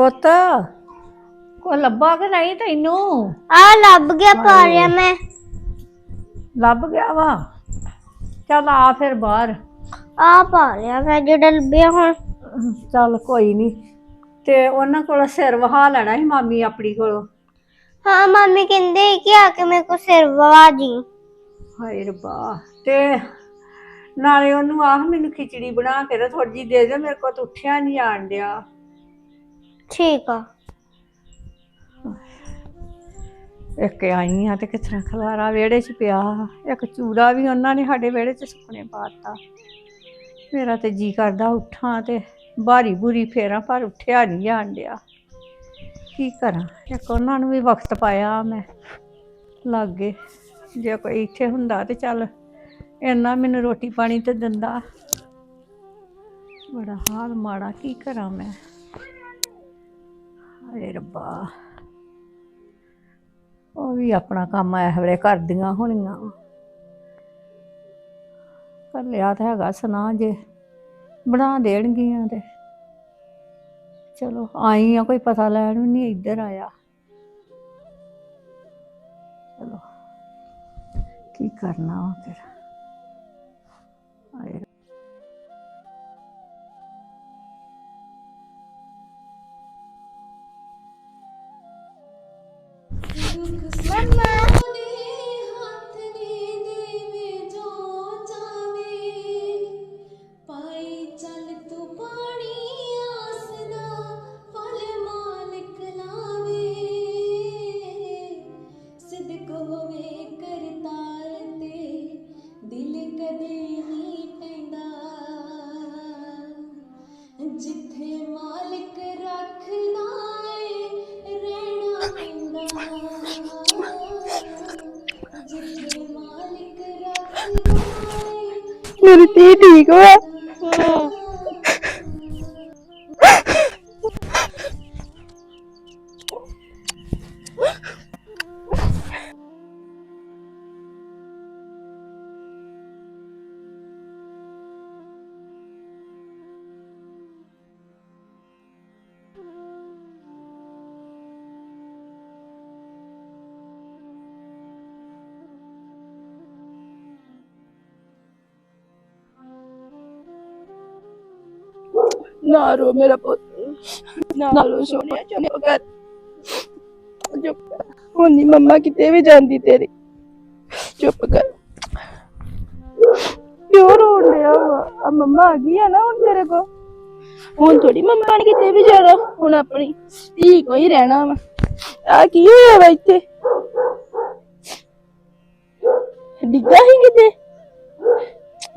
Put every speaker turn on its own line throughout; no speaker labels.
ਪੁੱਤ। ਕੋ ਲੱਭਾ ਕਿ ਨਹੀਂ ਤੈਨੂੰ?
ਆ ਲੱਭ ਗਿਆ ਪਾ ਲਿਆ ਮੈਂ।
ਲੱਭ ਗਿਆ ਵਾ। ਚੱਲ ਆ ਫਿਰ ਬਾਹਰ।
ਆ ਪਾ ਲਿਆ ਮੈਂ ਜਿਹੜਾ ਲੱਭਿਆ ਹੁਣ।
ਚੱਲ ਕੋਈ ਨਹੀਂ ਤੇ ਉਹਨਾਂ ਕੋਲ ਸਿਰ ਵਹਾ ਲੈਣਾ ਸੀ ਮਾਮੀ ਆਪਣੀ ਕੋਲੋਂ।
ਹਾਂ ਮੰਮੀ ਕਹਿੰਦੇ ਸੀ ਕਿ ਆ ਕੇ ਮੇਰੇ ਕੋ ਸਿਰ ਵਵਾ ਜੀ।
ਹਾਏ ਰੱਬਾ। ਤੇ ਨਾਲੇ ਉਹਨੂੰ ਆਹ ਮੈਨੂੰ ਖਿਚੜੀ ਬਣਾ ਕੇ ਤੇ ਥੋੜੀ ਜਿਹੀ ਦੇ ਦੇ ਮੇਰੇ ਕੋਲ ਤਾਂ ਉੱਠਿਆ ਨਹੀਂ ਜਾਣ ਡਿਆ।
ਠੀਕ ਆ।
ਇੱਕ ਆਈ ਆ ਤੇ ਕਿਸ ਖਲਾਰਾ ਵਿਹੜੇ 'ਚ ਪਿਆ। ਇੱਕ ਚੂੜਾ ਵੀ ਉਹਨਾਂ ਨੇ ਸਾਡੇ ਵਿਹੜੇ 'ਚ ਸੁੱਕਣੇ ਪਾਤਾ ਮੇਰਾ ਤੇ ਜੀ ਕਰਦਾ ਉੱਠਾਂ ਤੇ ਬਾਰੀ ਬੁਰੀ ਫੇਰਾਂ, ਪਰ ਉੱਠਿਆ ਨਹੀਂ ਜਾਣ ਡਿਆ। ਕੀ ਕਰਾਂ? ਇੱਕ ਉਹਨਾਂ ਨੂੰ ਵੀ ਵਕਤ ਪਾਇਆ ਮੈਂ ਲਾਗੇ। ਜੇ ਕੋਈ ਇੱਥੇ ਹੁੰਦਾ ਤੇ ਚੱਲ ਇੰਨਾ ਮੈਨੂੰ ਰੋਟੀ ਪਾਣੀ ਤੇ ਦਿੰਦਾ। ਬੜਾ ਹਾਲ ਮਾੜਾ, ਕੀ ਕਰਾਂ ਮੈਂ? ਹਾਏ ਰੱਬਾ। ਉਹ ਵੀ ਆਪਣਾ ਕੰਮ ਐ ਵੇਲੇ ਕਰਦੀਆਂ ਹੋਣੀਆਂ। ਪਰ ਲਿਆ ਤਾਂ ਹੈਗਾ ਸੁਨਾ ਜੇ, ਬਣਾ ਦੇਣਗੀਆਂ ਤੇ। ਚਲੋ, ਆਈ ਆ, ਕੋਈ ਪਤਾ ਲੈਣ ਵੀ ਨਹੀਂ ਇੱਧਰ ਆਇਆ। ਚਲੋ, ਕੀ ਕਰਨਾ ਫਿਰ? ਹਾਏ
ਮੰਮਾ ਮੇਰੀ ਤੀ ਠੀਕ ਹੋਇਆ
ਨਾ ਰੋ ਮੇਰਾ ਪੁੱਤ। ਨਾ ਰੋ ਸੋਨਿਆ ਚੁੱਪ ਕਰ। ਚੁੱਪ ਕਰ। ਹੁਣ ਨੀ ਮੰਮਾ ਕਿਤੇ ਵੀ ਜਾਂਦੀ ਤੇਰੀ। ਚੁੱਪ ਕਰ। ਕਿਉਂ ਰੋਣ ਰਿਹਾ ਵਾ? ਆ ਮੰਮਾ ਆ ਗਈ ਆ ਨਾ ਹੁਣ ਤੇਰੇ ਕੋ ਹੁਣ ਥੋੜੀ ਮੰਮਾ ਨੇ ਕਿਤੇ ਵੀ ਜਾਣਾ ਹੁਣ ਆਪਣੀ ਧੀ ਕੋਈ ਰਹਿਣਾ ਵਾ। ਆ ਕੀ ਹੋਇਆ ਵਾ ਇੱਥੇ? ਡਿੱਗਾ ਹੀ ਕਿਤੇ?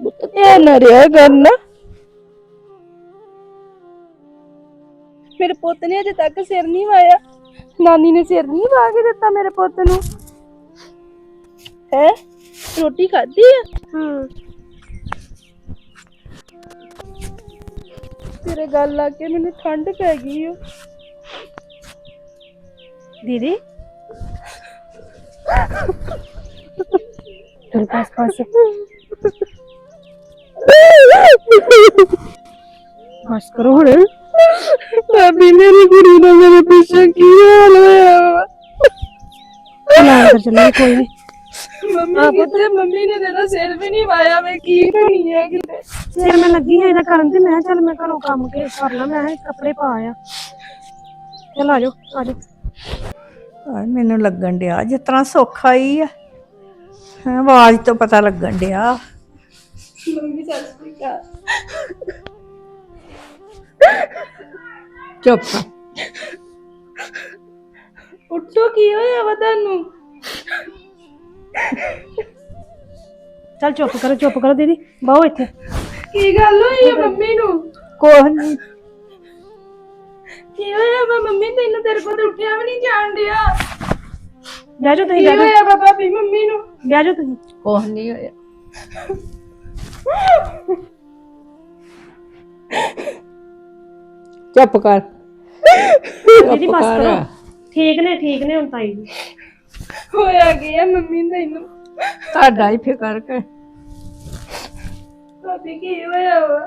ਬੁੱਤ ਤੇ ਨਾ ਰਿਹਾ ਕਰਨਾ ਮੇਰੇ ਪੁੱਤ ਨੇ ਅਜੇ ਤੱਕ ਸਿਰ ਨਹੀਂ ਵਾਇਆ ਨਾਨੀ ਨੇ ਸਿਰ ਨਹੀਂ ਵਾ ਕੇ ਦਿੱਤਾ ਮੇਰੇ ਪੁੱਤ ਨੂੰ। ਹੈ? ਰੋਟੀ ਖਾਧੀ ਆ?
ਹੂੰ।
ਤੇਰੇ ਗੱਲ ਲਾ ਕੇ ਮੈਨੂੰ ਠੰਡ ਪੈ ਗਈ ਓ।
ਦੀਦੀ?
ਤੇਰੇ ਪਾਸ ਪਾਸ ਬਸ ਕਰੋ ਹੁਣ। ਭਾਬੀ ਮੇਰੀ ਕੁੜੀ ਦਾ ਮੇਰੇ ਪਿੱਛੇ ਕੀ ਹਾਲ ਹੋਇਆ? ਵਾ
ਨਾ ਕਰ ਚੱਲੇ ਕੋਈ ਨਹੀਂ
ਮੰਮੀ ਕਿਤੇ ਮੰਮੀ ਨੇ ਤੇਰਾ ਸਿਰ ਵੀ ਨਹੀਂ ਵਾਇਆ ਮੈਂ ਕੀ ਕਰੀ ਹੈ ਕਿਤੇ?
ਫਿਰ ਮੈਂ ਲੱਗੀ ਹਾਂ ਇਹਦਾ ਕਰਨ ਤੇ ਮੈਂ ਕਿਹਾ ਚੱਲ ਮੈਂ ਘਰੋਂ ਕੰਮ ਕੇ ਕਰ ਲਾਂ ਮੈਂ ਕਿਹਾ ਕੱਪੜੇ ਪਾ ਆ। ਚੱਲ ਆ ਜਾਓ ਆ ਜਾਓ।
ਹਾਏ, ਮੈਨੂੰ ਲੱਗਣ ਡਿਆ ਜਿਸ ਤਰ੍ਹਾਂ ਸੌਖਾ ਹੀ ਆ। ਹੈਂ, ਆਵਾਜ਼ ਤੋਂ ਪਤਾ ਲੱਗਣ ਡਿਆ।
ਮੰਮੀ ਸਤਿ ਸ਼੍ਰੀ ਅਕਾਲ।
ਚੁੱਪ।
ਉੱਠੋ ਕੀ ਹੋਇਆ ਵਾ ਤੁਹਾਨੂੰ?
ਚੱਲ ਚੁੱਪ ਕਰੋ ਚੁੱਪ ਕਰੋ ਦੀਦੀ। ਬਾਹੋ ਇੱਥੇ।
ਕੀ ਗੱਲ ਹੋਈ ਹੈ ਮੰਮੀ ਨੂੰ?
ਕੋਹ ਨਹੀਂ
ਕੀ ਹੋਇਆ ਵਾ ਮੰਮੀ ਤੈਨੂੰ ਤੇਰੇ ਕੋਲ ਤਾਂ ਉੱਠਿਆ ਵੀ ਨਹੀਂ ਜਾਣ ਡਿਆ।
ਬਹਿ ਜਾਓ ਤੁਸੀਂ
ਕੀ
ਬਹਿ ਜਾਓ।
ਹੋਇਆ ਵਾ ਭਾਬੀ ਮੰਮੀ ਨੂੰ?
ਬਹਿ ਜਾਓ ਤੁਸੀਂ।
ਕੋਹ ਨਹੀਂ ਹੋਇਆ। ਚੁੱਪ ਕਰ।
ਦੀਦੀ ਬਸ ਕਰੋ। ਠੀਕ ਨੇ ਠੀਕ ਨੇ ਹੁਣ ਤਾਈ ਜੀ।
ਹੋਇਆ ਕੀ ਹੈ ਮੰਮੀ ਤੈਨੂੰ?
ਤੁਹਾਡਾ ਹੀ ਫਿਕਰ ਕਰ।
ਭਾਬੀ ਕੀ ਹੋਇਆ ਵਾ?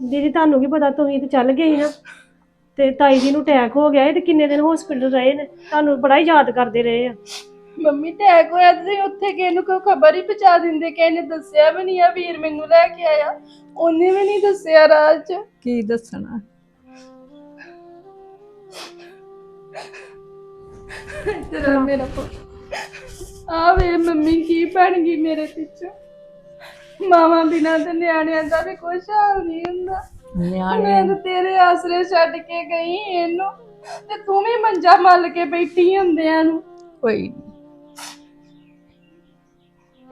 ਦੀਦੀ ਤੁਹਾਨੂੰ ਕੀ ਪਤਾ ਤੁਸੀਂ ਤੇ ਚੱਲ ਗਏ ਸੀ ਨਾ। ਤੇ ਤਾਈ ਜੀ ਨੂੰ ਅਟੈਕ ਹੋ ਗਿਆ ਇਹ ਤੇ ਕਿੰਨੇ ਦਿਨ ਹਸਪੀਟਲ ਰਹੇ ਨੇ। ਤੁਹਾਨੂੰ ਬੜਾ ਹੀ ਯਾਦ ਕਰਦੇ ਰਹੇ ਆ।
ਮੰਮੀ ਟੈਗ ਹੋਇਆ ਤੇ ਉੱਥੇ ਕਿਸੇ ਨੂੰ ਕੋਈ ਖਬਰ ਹੀ ਪਹੁੰਚਾ ਦਿੰਦੇ ਕਿ ਇਹਨੇ ਦੱਸਿਆ ਵੀ ਨਹੀਂ ਆ ਵੀਰ ਮੈਨੂੰ ਲੈ ਕੇ ਆਇਆ। ਉਹਨੇ ਵੀ ਨਹੀਂ ਦੱਸਿਆ ਰਾਜ ਚ।
ਕੀ ਦੱਸਣਾ?
ਤੇਰਾ ਮੇਰਾ ਪੁੱਤ। ਆ ਵੇ ਮੰਮੀ ਕੀ ਬਣ ਗਈ ਮੇਰੇ ਪਿੱਛੋਂ। ਮਾਵਾਂ ਬਿਨਾਂ ਤੇ ਨਿਆਣਿਆਂ ਦਾ ਵੀ ਕੁਛ ਹਾਲ ਨਹੀਂ ਹੁੰਦਾ।
ਨਿਆਣੇ।
ਮੈਂ ਤਾਂ ਤੇਰੇ ਆਸਰੇ ਛੱਡ ਕੇ ਗਈ ਇਹਨੂੰ। ਤੇ ਤੂੰ ਵੀ ਮੰਜਾ ਮੱਲ ਕੇ ਬੈਠੀ ਹੁੰਦਿਆਂ ਨੂੰ।
ਕੋਈ ਨੀ।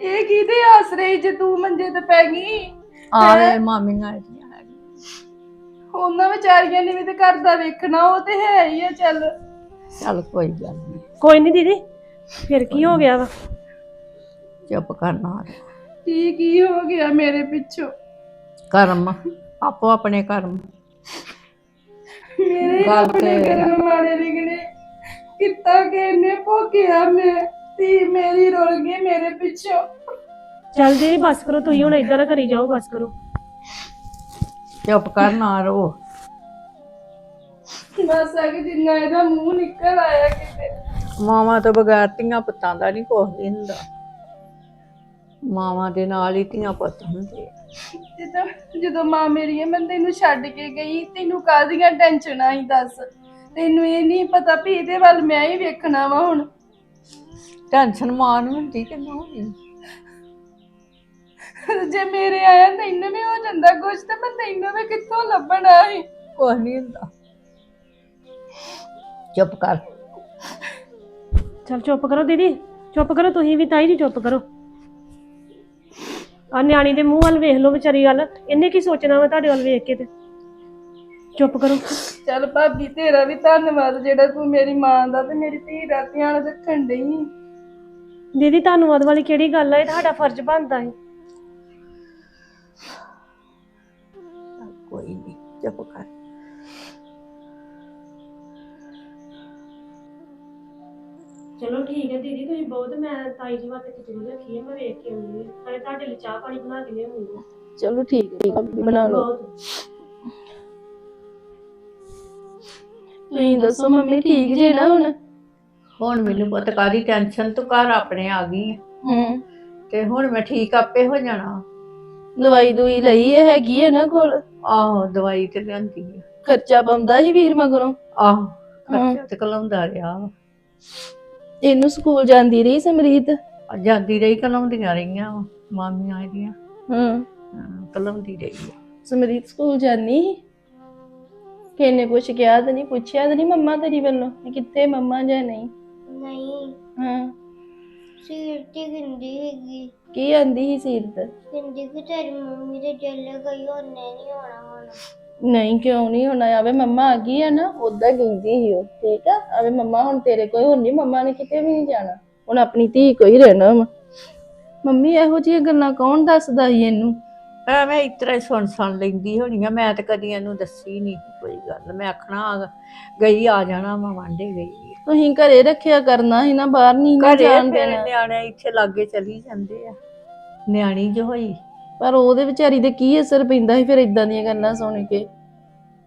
ਇਹ ਕਿਹਦੇ ਆਸਰੇ ਜੇ ਤੂੰ ਮੰਜੇ ਤੇ ਪੈ ਗਈ?
ਆਵੇ ਮਾਮੀਆਂ ਇਹਦੀਆਂ ਹੈਗੀਆਂ।
ਉਹਨਾਂ ਵਿਚਾਰੀਆਂ ਨੇ ਵੀ ਤੇ ਘਰ ਦਾ ਵੇਖਣਾ ਉਹ ਤੇ ਹੈ ਹੀ ਆ ਚੱਲ।
ਚੱਲ ਕੋਈ ਗੱਲ ਨਹੀਂ
ਕੋਈ ਨਹੀਂ ਦੀਦੀ ਫਿਰ ਕੀ ਹੋ ਗਿਆ ਵਾ?
ਚੁੱਪ ਕਰਨਾ
ਕੀ ਕੀ ਹੋ ਗਿਆ ਮੇਰੇ ਪਿੱਛੋਂ?
ਕਰਮ ਆਪੋ ਆਪਣੇ ਕਰਮ।
ਮੇਰੇ
ਗੱਲ
ਆਪਣੇ
ਤੇ-
ਕਰਮ ਮਾਰੇ ਲਿਖਣੇ ਕਿੱਤਾ ਕਿ ਇਹਨੇ ਭੋਗਿਆ ਮੈਂ? ਤੀ ਮੇਰੀ ਰੁਲ ਗਈ ਮੇਰੇ ਪਿੱਛੋਂ।
ਚੱਲ ਦੀਦੀ ਬਸ ਕਰੋ ਤੁਸੀਂ ਹੁਣ ਇਦਾਂ ਨਾ ਕਰੀ ਜਾਓ ਬਸ ਕਰੋ।
ਚੁੱਪ ਕਰ ਨਾ ਰੋ
ਬਸ ਆ ਕਿ ਜਿੰਨਾ ਇਹਦਾ ਮੂੰਹ ਨਿਕਲ ਆਇਆ ਕਿਤੇ।
ਮਾਵਾਂ ਤੋਂ ਬਗੈਰ ਧੀਆਂ ਪੁੱਤਾਂ ਦਾ ਨਹੀਂ ਕੁਛ ਵੀ ਹੁੰਦਾ। ਮਾਵਾਂ ਦੇ ਨਾਲ ਹੀ ਧੀਆਂ ਪੁੱਤ ਹੁੰਦੇ ਆ।
ਜਦੋਂ ਜਦੋਂ ਮਾਂ ਮੇਰੀ ਹੈ ਮੈਂ ਤੈਨੂੰ ਛੱਡ ਕੇ ਗਈ ਤੈਨੂੰ ਕਾਹਦੀਆਂ ਟੈਨਸ਼ਨਾਂ ਹੀ ਦੱਸ। ਤੈਨੂੰ ਇਹ ਨਹੀਂ ਪਤਾ ਵੀ ਇਹਦੇ ਵੱਲ ਮੈਂ ਹੀ ਵੇਖਣਾ ਵਾ ਹੁਣ।
ਟੈਨਸ਼ਨ ਮਾਂ ਨੂੰ ਹੁੰਦੀ ਕਿ ਨਾ ਹੁੰਦੀ
ਜੇ ਮੇਰੇ ਆਇਆ ਤੈਨੂੰ ਵੀ ਹੋ ਜਾਂਦਾ ਕੁਝ ਤੇ ਮੈਂ ਤੈਨੂੰ ਵੀ ਕਿੱਥੋਂ ਲੱਭਣਾ ਸੀ?
ਕੁਛ ਨਹੀਂ ਹੁੰਦਾ। ਚੁੱਪ ਕਰ।
ਚੱਲ ਚੁੱਪ ਕਰੋ ਦੀਦੀ। ਚੁੱਪ ਕਰੋ ਤੁਸੀਂ ਵੀ ਤਾਈ ਜੀ ਚੁੱਪ ਕਰੋ। ਆ ਨਿਆਣੀ ਦੇ ਮੂੰਹ ਵੱਲ ਵੇਖ ਲਓ ਵਿਚਾਰੀ ਗੱਲ। ਇਹਨੇ ਕੀ ਸੋਚਣਾ ਵਾ ਤੁਹਾਡੇ ਵੱਲ ਵੇਖ ਕੇ ਤੇ। ਚੁੱਪ ਕਰੋ।
ਚੱਲ ਭਾਬੀ ਤੇਰਾ ਵੀ ਧੰਨਵਾਦ ਜਿਹੜਾ ਤੂੰ ਮੇਰੀ ਮਾਂ ਦਾ ਤੇ ਮੇਰੀ ਧੀ ਦਾ ਧਿਆਨ ਰੱਖਣ ਡਈ
ਦੀਦੀ ਧੰਨਵਾਦ ਵਾਲੀ ਕਿਹੜੀ ਗੱਲ ਆ? ਇਹ ਤੁਹਾਡਾ ਫਰਜ਼ ਬਣਦਾ ਹੈ
ਕੋਈ ਨਹੀਂ ਚੁੱਪ ਕਰ।
ਚਲੋ ਠੀਕ ਹੈ ਦੀਦੀ ਤੁਸੀਂ ਬਹੁਤ ਮੈਂ ਤਾਈ ਜੀ ਵਾਸਤੇ ਖਿਚੜੀ ਰੱਖੀ ਹੈ ਮੈਂ ਵੇਖ ਕੇ ਆਉਂਦੀ ਹਾਂ ਨਾਲੇ ਤੁਹਾਡੇ ਲਈ ਚਾਹ ਪਾਣੀ ਬਣਾ ਕੇ ਲਿਆਉਂਗੀ ਹਾਂ।
ਚਲੋ ਠੀਕ ਹੈ ਭਾਬੀ ਬਣਾ ਲਓ।
ਬਹੁਤ।
ਤੁਸੀਂ ਦੱਸੋ ਮੰਮੀ ਠੀਕ ਜੇ ਨਾ ਹੁਣ?
ਹੁਣ ਮੈਨੂੰ ਪੁੱਤ ਕਾਦੀ ਟੈਨਸ਼ਨ ਤੂੰ ਘਰ ਆਪਣੇ ਆ ਗਈ।
ਹੂੰ
ਤੇ ਹੁਣ ਮੈਂ ਠੀਕ ਆਪੇ ਹੋ ਜਾਣਾ।
ਦਵਾਈ ਦੂਈ ਲਈ ਹੈ ਹੈਗੀ ਹੈ ਨਾ ਕੋਲ।
ਆਹੋ ਦਵਾਈ ਤੇ ਲਿਆਂਦੀ ਆ।
ਖਰਚਾ ਪਾਉਂਦਾ ਸੀ ਵੀਰ ਮਗਰੋਂ।
ਆਹੋ ਖਰਚਾ ਤੇ ਕਲਾਉਂਦਾ ਰਿਹਾ। ਵਾ।
ਇਹਨੂੰ ਸਕੂਲ ਜਾਂਦੀ ਰਹੀ ਸਮਰੀਤ?
ਆ ਜਾਂਦੀ ਰਹੀ ਕਲਾਉਂਦੀਆਂ ਰਹੀਆਂ ਵਾ, ਮਾਮੀਆਂ ਇਹਦੀਆਂ।
ਹਾਂ
ਕਲਾਉਂਦੀ ਰਹੀ ਆ।
ਸਮਰੀਤ ਸਕੂਲ ਜਾਨੀ ਸੀ? ਕਿਹਨੇ ਕੁਛ ਕਿਹਾ ਤਾਂ ਨਹੀਂ ਪੁੱਛਿਆ ਤਾਂ ਨਹੀਂ ਮੰਮਾ ਤੇਰੀ ਵੱਲੋਂ ਵੀ ਕਿੱਥੇ ਮੰਮਾ ਜਾਂ ਨਹੀਂ?
ਨਹੀਂ।
ਹਾਂ।
ਸੀਟ ਤੇ ਗਿੰਦੀ ਹੈਗੀ
ਕੀ ਆਂਦੀ ਸੀ ਸੀਰਤ?
ਗਿੰਦੀ ਕਿ ਤੇਰੀ ਮੰਮੀ ਤੇ ਚੱਲੇ ਗਈ ਉਹਨੇ ਨਹੀਂ ਆਉਣਾ ਹੁਣ।
ਨਹੀਂ ਕਿਉਂ ਨਹੀਂ ਹੁਣ ਆਵੇ ਮੰਮਾ ਆ ਗਈ ਹੈ ਨਾ ਉਦਾਂ ਕਹਿੰਦੀ ਸੀ ਉਹ ਠੀਕ ਆ? ਆਵੇ ਮੰਮਾ ਹੁਣ ਤੇਰੇ ਕੋਈ ਹੁਣ ਨਹੀਂ ਮੰਮਾ ਨੇ ਕਿਤੇ ਵੀ ਨਹੀਂ ਜਾਣਾ। ਹੁਣ ਆਪਣੀ ਧੀ ਕੋਈ ਰਹਿਣਾ ਵਾ। ਮੰਮੀ ਇਹੋ ਜਿਹੀਆਂ ਗੱਲਾਂ ਕੌਣ ਦੱਸਦਾ ਸੀ ਇਹਨੂੰ?
ਐਵੇਂ ਇਤਰਾ ਹੀ ਸੁਣ ਸੁਣ ਲੈਂਦੀ ਹੋਣੀ ਆ ਮੈਂ ਤੇ ਕਦੀ ਇਹਨੂੰ ਦੱਸੀ ਨਹੀਂ ਕੋਈ ਗੱਲ। ਮੈਂ ਆਖਣਾ ਆ ਗਈ ਆ ਜਾਣਾ ਮੈਂ ਵਾਂਡੇ ਗਈ ਆ।
ਤੁਸੀਂ ਘਰੇ ਰੱਖਿਆ ਕਰਨਾ ਸੀ ਨਾ ਬਾਹਰ ਨਹੀਂ ਨਾ
ਘਰੇ
ਜਾਣ
ਫਿਰ
ਦੇਣਾ।
ਨਿਆਣੇ ਇੱਥੇ ਲਾਗੇ ਚਲੀ ਜਾਂਦੇ ਆ। ਨਿਆਣੀ ਜੋ ਹੋਈ।
ਪਰ ਉਹਦੇ ਵਿਚਾਰੀ ਦੇ ਕੀ ਅਸਰ ਪੈਂਦਾ ਸੀ ਫਿਰ ਇਦਾਂ ਦੀਆਂ ਗੱਲਾਂ ਸੁਣ ਕੇ?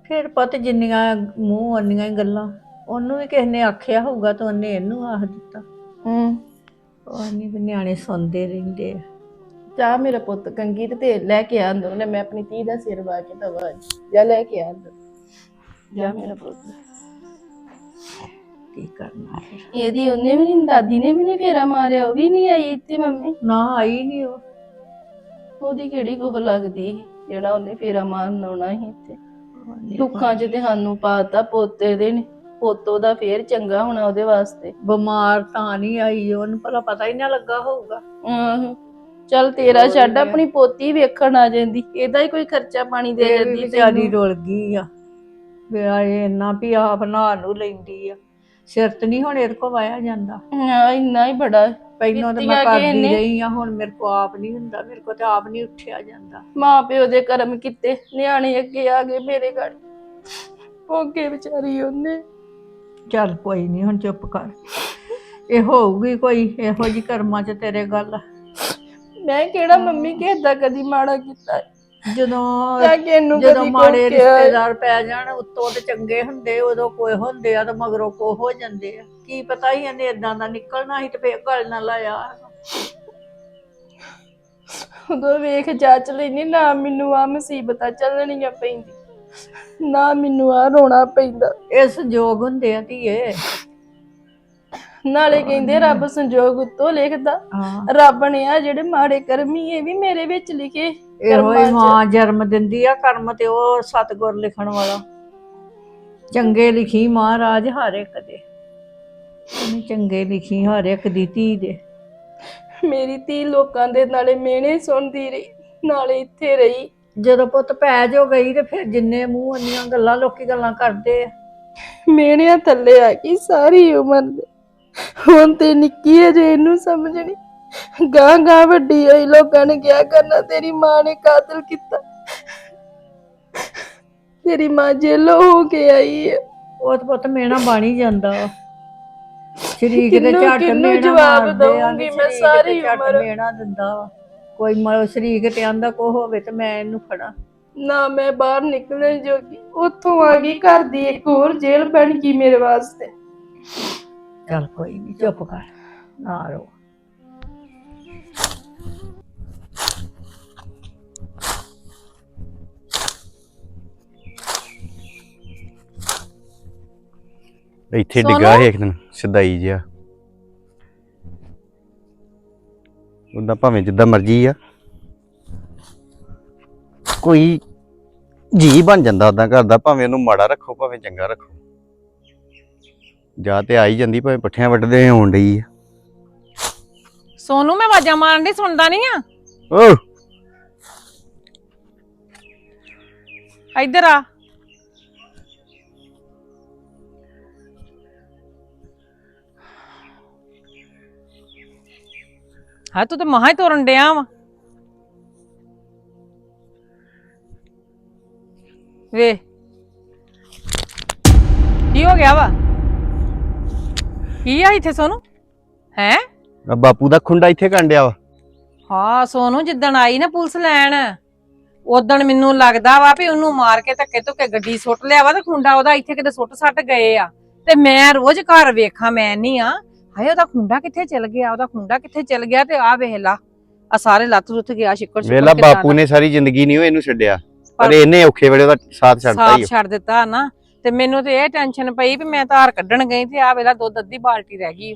ਫਿਰ ਪਤ ਜਿੰਨੀਆਂ ਮੂੰਹ ਉਹਨੀਆਂ ਹੀ ਗੱਲਾਂ। ਉਹਨੂੰ ਵੀ ਕਿਸੇ ਨੇ ਆਖਿਆ ਹੋਊਗਾ ਤਾਂ ਉਹਨੇ ਇਹਨੂੰ ਆਖ ਦਿੱਤਾ।
ਹੂੰ।
ਉਹ ਨਹੀਂ ਨਿਆਣੇ ਸੁਣਦੇ ਰਹਿੰਦੇ ਆ।
ਚਾਹ ਮੇਰਾ ਪੁੱਤ ਕੰਗੀ ਤੇ ਤੇਲ ਲੈ ਕੇ ਆ ਅੰਦਰ ਨੇ ਮੈਂ ਆਪਣੀ ਧੀ ਦਾ ਸਿਰ ਵਾ ਕੇ ਦਵਾ ਜਾ ਲੈ ਕੇ ਆ ਅੰਦਰ ਜਾ ਮੇਰਾ ਪੁੱਤ।
ਕੀ ਕਰਨਾ ਫਿਰ
ਇਹਦੀ ਉਹਨੇ ਵੀ ਨਹੀਂ ਦਾਦੀ ਨੇ ਵੀ ਨਹੀਂ ਫੇਰਾ ਮਾਰਿਆ ਉਹ ਵੀ ਨਹੀਂ ਆਈ ਇੱਥੇ ਮੰਮੀ।
ਨਾ ਆਈ ਨਹੀਂ ਉਹ।
ਉਹਦੀ ਕਿਹੜੀ ਕੋਹ ਲੱਗਦੀ ਜਿਹੜਾ ਉਹਨੇ ਫੇਰਾ ਮਾਰਨ ਆਉਣਾ ਸੀ ਇੱਥੇ। ਦੁੱਖਾਂ 'ਚ ਤੇ ਸਾਨੂੰ ਪਾਤਾ ਪੋਤੇ ਦੇ ਨੇ। ਪੋਤੋ ਦਾ ਫੇਰ ਚੰਗਾ ਹੋਣਾ ਉਹਦੇ ਵਾਸਤੇ।
ਬਿਮਾਰ ਤਾਂ ਨਹੀਂ ਆਈ ਉਹਨੂੰ ਭਲਾ ਪਤਾ ਹੀ ਨਾ ਲੱਗਾ ਹੋਊਗਾ।
ਆਹੋ। ਚੱਲ ਤੇਰਾ ਛੱਡ ਆਪਣੀ ਪੋਤੀ ਵੇਖਣ ਆ ਜਾਂਦੀ। ਇਹਦਾ ਹੀ ਕੋਈ ਖਰਚਾ ਪਾਣੀ ਦੇ
ਇਹ ਵੀ
ਜਾਂਦੀ
ਵਿਚਾਰੀ
ਤੈਨੂੰ।
ਰੁਲ ਗਈ ਆ। ਮੇਰਾ ਇਹ ਇੰਨਾ ਵੀ ਆਪ ਨਹਾ ਨੂੰ ਲੈਂਦੀ ਆ। ਸਿਰ ਤੇ ਨਹੀਂ ਹੁਣ ਇਹਦੇ ਕੋ ਵਾਇਆ ਜਾਂਦਾ।
ਹਾਂ ਇੰਨਾ ਹੀ ਬੜਾ। ਹੈ।
ਪਹਿਲਾਂ ਤਾਂ ਮੈਂ
ਕਿ
ਕਰਦੀ
ਇਹਨੇ?
ਰਹੀ ਆ ਹੁਣ ਮੇਰੇ ਕੋ ਆਪ ਨਹੀਂ ਹੁੰਦਾ ਮੇਰੇ ਕੋ ਤਾਂ ਆਪ ਨਹੀਂ ਉੱਠਿਆ ਜਾਂਦਾ।
ਮਾਂ ਪਿਓ ਦੇ ਕਰਮ ਕੀਤੇ ਨਿਆਣੇ ਅੱਗੇ ਆ ਗਏ ਮੇਰੇ ਘਰ। ਭੋਗੇ ਵਿਚਾਰੀ ਉਹਨੇ।
ਚੱਲ ਕੋਈ ਨਹੀਂ ਹੁਣ ਚੁੱਪ ਕਰ। ਇਹ ਹੋਊਗੀ ਕੋਈ ਇਹੋ ਜੀ ਕਰਮਾਂ 'ਚ ਤੇਰੇ ਗੱਲ
ਮੈਂ ਕਿਹੜਾ ਮੰਮੀ ਕਿਸੇ ਦਾ ਕਦੀ ਮਾੜਾ ਕੀਤਾ? ਹੈ?
ਜਦੋਂ
ਜਾਂ ਕਿ ਇਹਨੂੰ
ਜਦੋਂ
ਕਦੀ
ਮਾੜੇ
ਕੋਈ ਕਿਹਾ
ਰਿਸ਼ਤੇਦਾਰ ਪੈ ਜਾਣ ਉੱਤੋਂ ਤੇ ਚੰਗੇ ਹੁੰਦੇ ਉਦੋਂ ਕੋਈ ਹੁੰਦੇ ਆ ਤੇ ਮਗਰੋਂ ਕੋ ਹੋ ਜਾਂਦੇ ਆ। ਕੀ ਪਤਾ ਹੀ ਇਹਨੇ ਇਦਾਂ ਦਾ ਨਿਕਲਣਾ ਸੀ ਤੇ ਫੇਰ ਗੱਲ ਨਾ ਲਾਇਆ।
ਉਦੋਂ ਵੇਖ ਜਾਂਚ ਲੈਣੀ ਨਾ ਮੈਨੂੰ ਆ ਮੁਸੀਬਤਾਂ ਚੱਲਣੀਆਂ ਪੈਂਦੀ ਨਾ ਮੈਨੂੰ ਆ ਰੋਣਾ ਪੈਂਦਾ।
ਇਹ ਸੰਜੋਗ ਹੁੰਦੇ ਆ ਧੀਏ।
ਨਾਲੇ ਕਹਿੰਦੇ ਰੱਬ ਸੰਜੋਗ ਉੱਤੋਂ ਲਿਖਦਾ।
ਹਾਂ।
ਰੱਬ ਨੇ ਆ ਜਿਹੜੇ ਮਾੜੇ ਕਰਮੀ ਇਹ ਵੀ ਮੇਰੇ ਵਿੱਚ ਲਿਖੇ
ਇਹੋ ਹੀ ਜਨਮ ਦਿੰਦੀ ਆ ਕਰਮ ਤੇ ਉਹ ਸਤਗੁਰ ਲਿਖਣ ਵਾਲਾ। ਚੰਗੇ ਲਿਖੀ ਮਹਾਰਾਜ ਹਰ ਇੱਕ ਦੇ। ਉਹਨੇ ਚੰਗੇ ਲਿਖੀ ਹਰ ਇੱਕ ਦੀ ਧੀ ਦੇ।
ਮੇਰੀ ਧੀ ਲੋਕਾਂ ਦੇ ਨਾਲੇ ਮਿਹਣੇ ਸੁਣਦੀ ਰਹੀ ਨਾਲੇ ਇੱਥੇ ਰਹੀ।
ਜਦੋਂ ਪੁੱਤ ਪੈ ਜੋ ਗਈ ਤੇ ਫਿਰ ਜਿੰਨੇ ਮੂੰਹ ਅੰਨੀਆਂ ਗੱਲਾਂ ਲੋਕੀ ਗੱਲਾਂ ਕਰਦੇ ਆ।
ਮਿਹਣਿਆਂ ਥੱਲੇ ਆ ਗਈ ਸਾਰੀ ਉਮਰ ਦੇ। ਹੁਣ ਤੇ ਨਿੱਕੀ ਹੈ ਜੇ ਇਹਨੂੰ ਸਮਝਣੀ। ਗਾਂ ਗਾਂ ਵੱਡੀ ਹੋਈ ਲੋਕਾਂ ਨੇ ਕਿਹਾ ਕਰਨਾ ਤੇਰੀ ਮਾਂ ਨੇ ਕਾਤਲ ਕੀਤਾ। ਤੇਰੀ ਮਾਂ ਜੇਲੋ ਹੋ ਕੇ ਆਈ ਹੈ।
ਉਹ ਤੇ ਪੁੱਤ ਮੇਣਾ ਬਣ ਹੀ ਜਾਂਦਾ। ਵਾ ਸ਼ਰੀਕ ਦੇ
ਕਿਹਨੂੰ-
ਝੱਟ
ਕਿਹਨੂੰ
ਮੇਣਾ
ਜਵਾਬ
ਮਾਰਦੇ ਆ
ਦਊਂਗੀ
ਤੇ
ਮੈਂ
ਸ਼ਰੀਕ ਤੇ
ਸਾਰੀ
ਝੱਟ
ਉਮਰ?
ਮੇਣਾ ਦਿੰਦਾ। ਵਾ ਕੋਈ ਮ ਸ਼ਰੀਕ ਤੇ ਆਂਦਾ ਕੋ ਹੋਵੇ ਤੇ ਮੈਂ ਇਹਨੂੰ ਫੜਾ।
ਨਾ ਮੈਂ ਬਾਹਰ ਨਿਕਲਣ ਜੋਗੀ। ਉੱਥੋਂ ਆ ਗਈ ਘਰ ਦੀ ਇੱਕ ਹੋਰ ਜੇਲ੍ਹ ਬਣ ਗਈ ਮੇਰੇ ਵਾਸਤੇ।
ਚੱਲ ਕੋਈ ਨਹੀਂ ਚੁੱਪ ਕਰ ਨਾ ਰੋ।
ਇੱਥੇ ਡਿੱਗਾ ਸੀ ਇੱਕ ਦਿਨ ਸਿੱਧਾਈ ਜਿਹਾ। ਉਹਦਾ ਭਾਵੇਂ ਜਿੱਦਾਂ ਮਰਜ਼ੀ ਆ। ਕੋਈ ਜੀ ਬਣ ਜਾਂਦਾ ਉਦਾਂ ਘਰ ਦਾ ਭਾਵੇਂ ਉਹਨੂੰ ਮਾੜਾ ਰੱਖੋ ਭਾਵੇਂ ਚੰਗਾ ਰੱਖੋ। ਜਾਂ ਤੇ ਆਈ ਜਾਂਦੀ ਭਾਵੇਂ ਪੱਠਿਆਂ ਵੱਢਦੇ ਆਉਣ ਡਈ ਆ।
ਸੋਨੂੰ ਮੈਂ ਆਵਾਜ਼ਾਂ ਮਾਰਨ ਦੀ ਸੁਣਦਾ ਨਹੀਂ ਆ।
ਓ
ਇੱਧਰ ਆ। ਹਾਂ ਤੂੰ ਤੇ ਮਹਾ ਹੀ ਤੋਰਨ ਡਿਆ ਵਾ। ਵੇ ਕੀ ਹੋ ਗਿਆ ਵਾ? ਕੀ ਆ ਇੱਥੇ ਸੋਨੂੰ? ਹੈ?
ਆ ਬਾਪੂ ਦਾ ਖੁੰਡਾ ਇੱਥੇ ਕੰਡਿਆ ਵਾ।
ਹਾਂ ਸੋਨੂੰ ਜਿੱਦਣ ਆਈ ਨਾ ਪੁਲਿਸ ਲੈਣ ਉਦਣ ਮੈਨੂੰ ਲੱਗਦਾ ਵਾ ਵੀ ਉਹਨੂੰ ਮਾਰ ਕੇ ਧੱਕੇ ਧੁੱਕੇ ਗੱਡੀ ਸੁੱਟ ਲਿਆ ਵਾ ਤੇ ਖੁੰਡਾ ਉਹਦਾ ਇੱਥੇ ਕਿਤੇ ਸੁੱਟ ਸੱਟ ਗਏ ਆ। ਤੇ ਮੈਂ ਰੋਜ਼ ਘਰ ਵੇਖਾਂ ਮੈਂ ਨਹੀਂ ਆ। ਹਾਏ ਉਹਦਾ ਖੁੰਡਾ ਕਿੱਥੇ ਚਲ ਗਿਆ? ਉਹਦਾ ਖੁੰਡਾ ਕਿੱਥੇ ਚਲ ਗਿਆ? ਤੇ ਆ ਵੇਖ ਲਾ। ਆ ਸਾਰੇ ਲੱਤ ਲੁੱਤ ਗਿਆ ਸ਼ਿੱਕੜ ਸ਼ੁੱਕੜ
ਵੇਲਾ ਬਾਪੂ। ਨੇ ਸਾਰੀ ਜ਼ਿੰਦਗੀ ਨਹੀਂ ਉਹ ਇਹਨੂੰ ਛੱਡਿਆ। ਪਰ ਇਹਨੇ ਔਖੇ ਵੇਲੇ ਉਹਦਾ ਸਾਥ ਛੱਡਤਾ
ਸਾਥ
ਹੀ
ਛੱਡ ਦਿੱਤਾ ਨਾ। ਤੇ ਮੈਨੂੰ ਤੇ ਇਹ ਟੈਨਸ਼ਨ ਪਈ ਵੀ ਮੈਂ ਧਾਰ ਕੱਢਣ ਗਈ ਤੇ ਆ ਵੇਲਾ ਦੁੱਧ ਅੱਧੀ ਬਾਲਟੀ ਰਹਿ ਗਈ।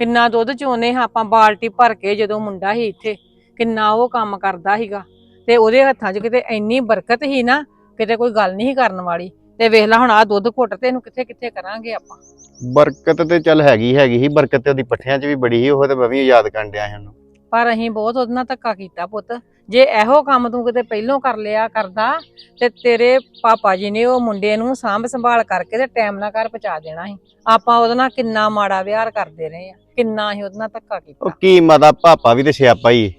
ਕਿੰਨਾ ਦੁੱਧ ਚੋਨੇ ਹਾਂ ਆਪਾਂ ਬਾਲਟੀ ਭਰ ਕੇ ਜਦੋਂ ਮੁੰਡਾ ਸੀ ਇੱਥੇ ਕਿੰਨਾ ਉਹ ਕੰਮ ਕਰਦਾ ਸੀਗਾ। ਤੇ ਉਹਦੇ ਹੱਥਾਂ 'ਚ ਕਿਤੇ ਇੰਨੀ ਬਰਕਤ ਸੀ ਨਾ ਕਿਤੇ ਕੋਈ ਗੱਲ ਨਹੀਂ ਕਰਨ ਵਾਲੀ। ਤੇ ਵੇਖ ਲੈ ਹੁਣ ਆ ਦੁੱਧ ਘੁੱਟ ਤੇ ਇਹਨੂੰ ਕਿੱਥੇ ਕਿੱਥੇ ਕਰਾਂਗੇ ਆਪਾਂ।
ਬਰਕਤ ਤੇ ਚੱਲ ਹੈਗੀ ਹੈਗੀ ਸੀ ਬਰਕਤ ਤੇ ਉਹਦੀ ਪੱਠਿਆਂ 'ਚ ਵੀ ਬੜੀ ਸੀ ਉਹ ਤੇ ਮੈਂ ਵੀ ਯਾਦ ਕਰਨ ਡਿਆ ਸੀ ਉਹਨੂੰ।
ਪਰ ਅਸੀਂ ਬਹੁਤ ਉਹਦੇ ਨਾਲ ਧੱਕਾ ਕੀਤਾ ਪੁੱਤ। ਜੇ ਇਹੋ ਕੰਮ ਤੂੰ ਕਿਤੇ ਪਹਿਲੋਂ ਕਰ ਲਿਆ ਕਰਦਾ ਤੇ ਤੇਰੇ ਪਾਪਾ ਜੀ ਨੇ ਉਹ ਮੁੰਡੇ ਨੂੰ ਸਾਂਭ ਸੰਭਾਲ ਕਰਕੇ ਤੇ ਟਾਈਮ ਨਾਲ ਘਰ ਪਹੁੰਚਾ ਦੇਣਾ ਸੀ। ਆਪਾਂ ਉਹਦੇ ਨਾਲ ਕਿੰਨਾ ਮਾੜਾ ਵਿਹਾਰ ਕਰਦੇ ਰਹੇ ਆ ਕਿੰਨਾ ਅਸੀਂ ਉਹਦੇ ਨਾਲ ਧੱਕਾ
ਉਹ
ਕੀਤਾ
ਕੀ ਮਦਾ ਪਾਪਾ ਵੀ ਤੇ ਸਿਆਪਾ ਹੀ ਹੈ।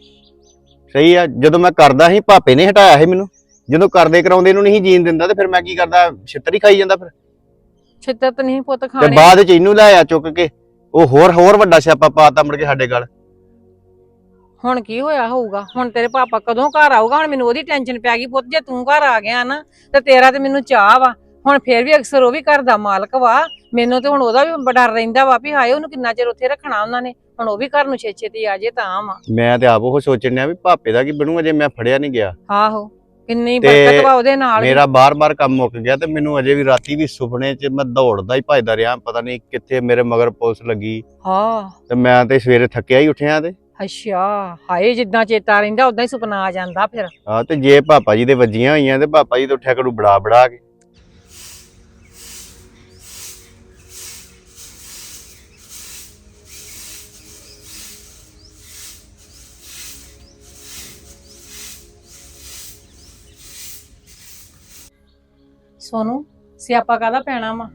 ਸਹੀ ਆ ਜਦੋਂ ਮੈਂ ਕਰਦਾ ਸੀ ਪਾਪੇ ਨੇ ਹਟਾਇਆ ਸੀ ਮੈਨੂੰ। ਜਦੋਂ ਕਰਦੇ ਕਰਾਉਂਦੇ ਇਹਨੂੰ ਨਹੀਂ ਜੀਣ ਦਿੰਦਾ ਤੇ ਫਿਰ ਮੈਂ ਕੀ ਕਰਦਾ ਛਿੱਤਰ ਹੀ ਖਾਈ ਜਾਂਦਾ ਫਿਰ।
ਛਿੱਤਤ ਨਹੀਂ ਪੁੱਤ
ਤੇ
ਖਾਣੇ।
ਬਾਅਦ ਚ ਇਹਨੂੰ ਲਾਇਆ ਚੁੱਕ ਕੇ ਉਹ ਹੋਰ ਹੋਰ ਵੱਡਾ ਸਿਆਪਾ ਪਾਤਾ ਮੁੜ ਕੇ ਸਾਡੇ ਗੱਲ।
ਹੁਣ ਕੀ ਹੋਇਆ ਹੋਊਗਾ? ਹੁਣ ਤੇਰੇ ਪਾਪਾ ਕਦੋਂ ਘਰ ਆਊਗਾ? ਹੁਣ ਮੈਨੂੰ ਉਹਦੀ ਟੈਨਸ਼ਨ ਪੈ ਗਈ ਪੁੱਤ ਜੇ ਤੂੰ ਘਰ ਆ ਗਿਆ ਨਾ ਤੇ ਤੇਰਾ ਤੇ ਮੈਨੂੰ ਚਾਹ ਵਾ। ਹੁਣ ਫੇਰ ਵੀ ਅਕਸਰ ਉਹ ਵੀ ਘਰ ਦਾ ਮਾਲਕ ਵਾ। ਮੈਨੂੰ ਤੇ ਹੁਣ ਉਹਦਾ ਵੀ ਡਰ ਰਹਿੰਦਾ ਵਾ ਵੀ ਹਾਏ ਉਹਨੂੰ ਕਿੰਨਾ ਚਿਰ ਉੱਥੇ ਰੱਖਣਾ ਉਹਨਾਂ ਨੇ। ਹੁਣ ਉਹ ਵੀ ਘਰ ਨੂੰ ਛੇ ਛੇਤੀ ਆ ਜੇ ਤਾਂ ਵਾ।
ਮੈਂ ਤੇ ਆਪ ਉਹ ਸੋਚਣ ਡਿਆ ਵੀ ਪਾਪੇ ਦਾ ਕੀ ਬਣੂ ਅਜੇ ਮੈਂ ਫੜਿਆ ਨਹੀਂ ਗਿਆ।
ਆਹੋ ਕਿੰਨੀ
ਤੇ
ਬਰਕਤ ਵਾ ਉਹਦੇ ਨਾਲ।
ਮੇਰਾ ਬਾਰ-ਬਾਰ ਕੰਮ ਮੁੱਕ ਗਿਆ ਤੇ ਮੈਨੂੰ ਅਜੇ ਵੀ ਰਾਤੀ ਵੀ ਸੁਪਨੇ 'ਚ ਮੈਂ ਦੌੜਦਾ ਹੀ ਭੱਜਦਾ ਰਿਹਾ ਪਤਾ ਨਹੀਂ ਕਿੱਥੇ ਮੇਰੇ ਮਗਰ ਪੁਲਿਸ ਲੱਗੀ।
ਹਾਂ।
ਤੇ ਮੈਂ ਤੇ ਸਵੇਰੇ ਥੱਕਿਆ ਹੀ ਉੱਠਿਆ ਤੇ।
ਅੱਛਾ ਹਾਏ ਜਿੱਦਾਂ ਚੇਤਾ ਰਹਿੰਦਾ ਉਦਾਂ ਹੀ ਸੁਪਨਾ ਆ ਜਾਂਦਾ ਫਿਰ।
ਆ ਤੇ ਜੇ ਪਾਪਾ ਜੀ ਦੇ ਵੱਜੀਆਂ ਹੋਈਆਂ ਤੇ ਪਾਪਾ ਜੀ ਤੇ ਕਰੂ ਬੜਾ ਬੜਾ ਕੇ।
ਸੋਨੂੰ ਸਿਆਪਾ ਕਾਹਦਾ ਪੈਣਾ ਵਾ?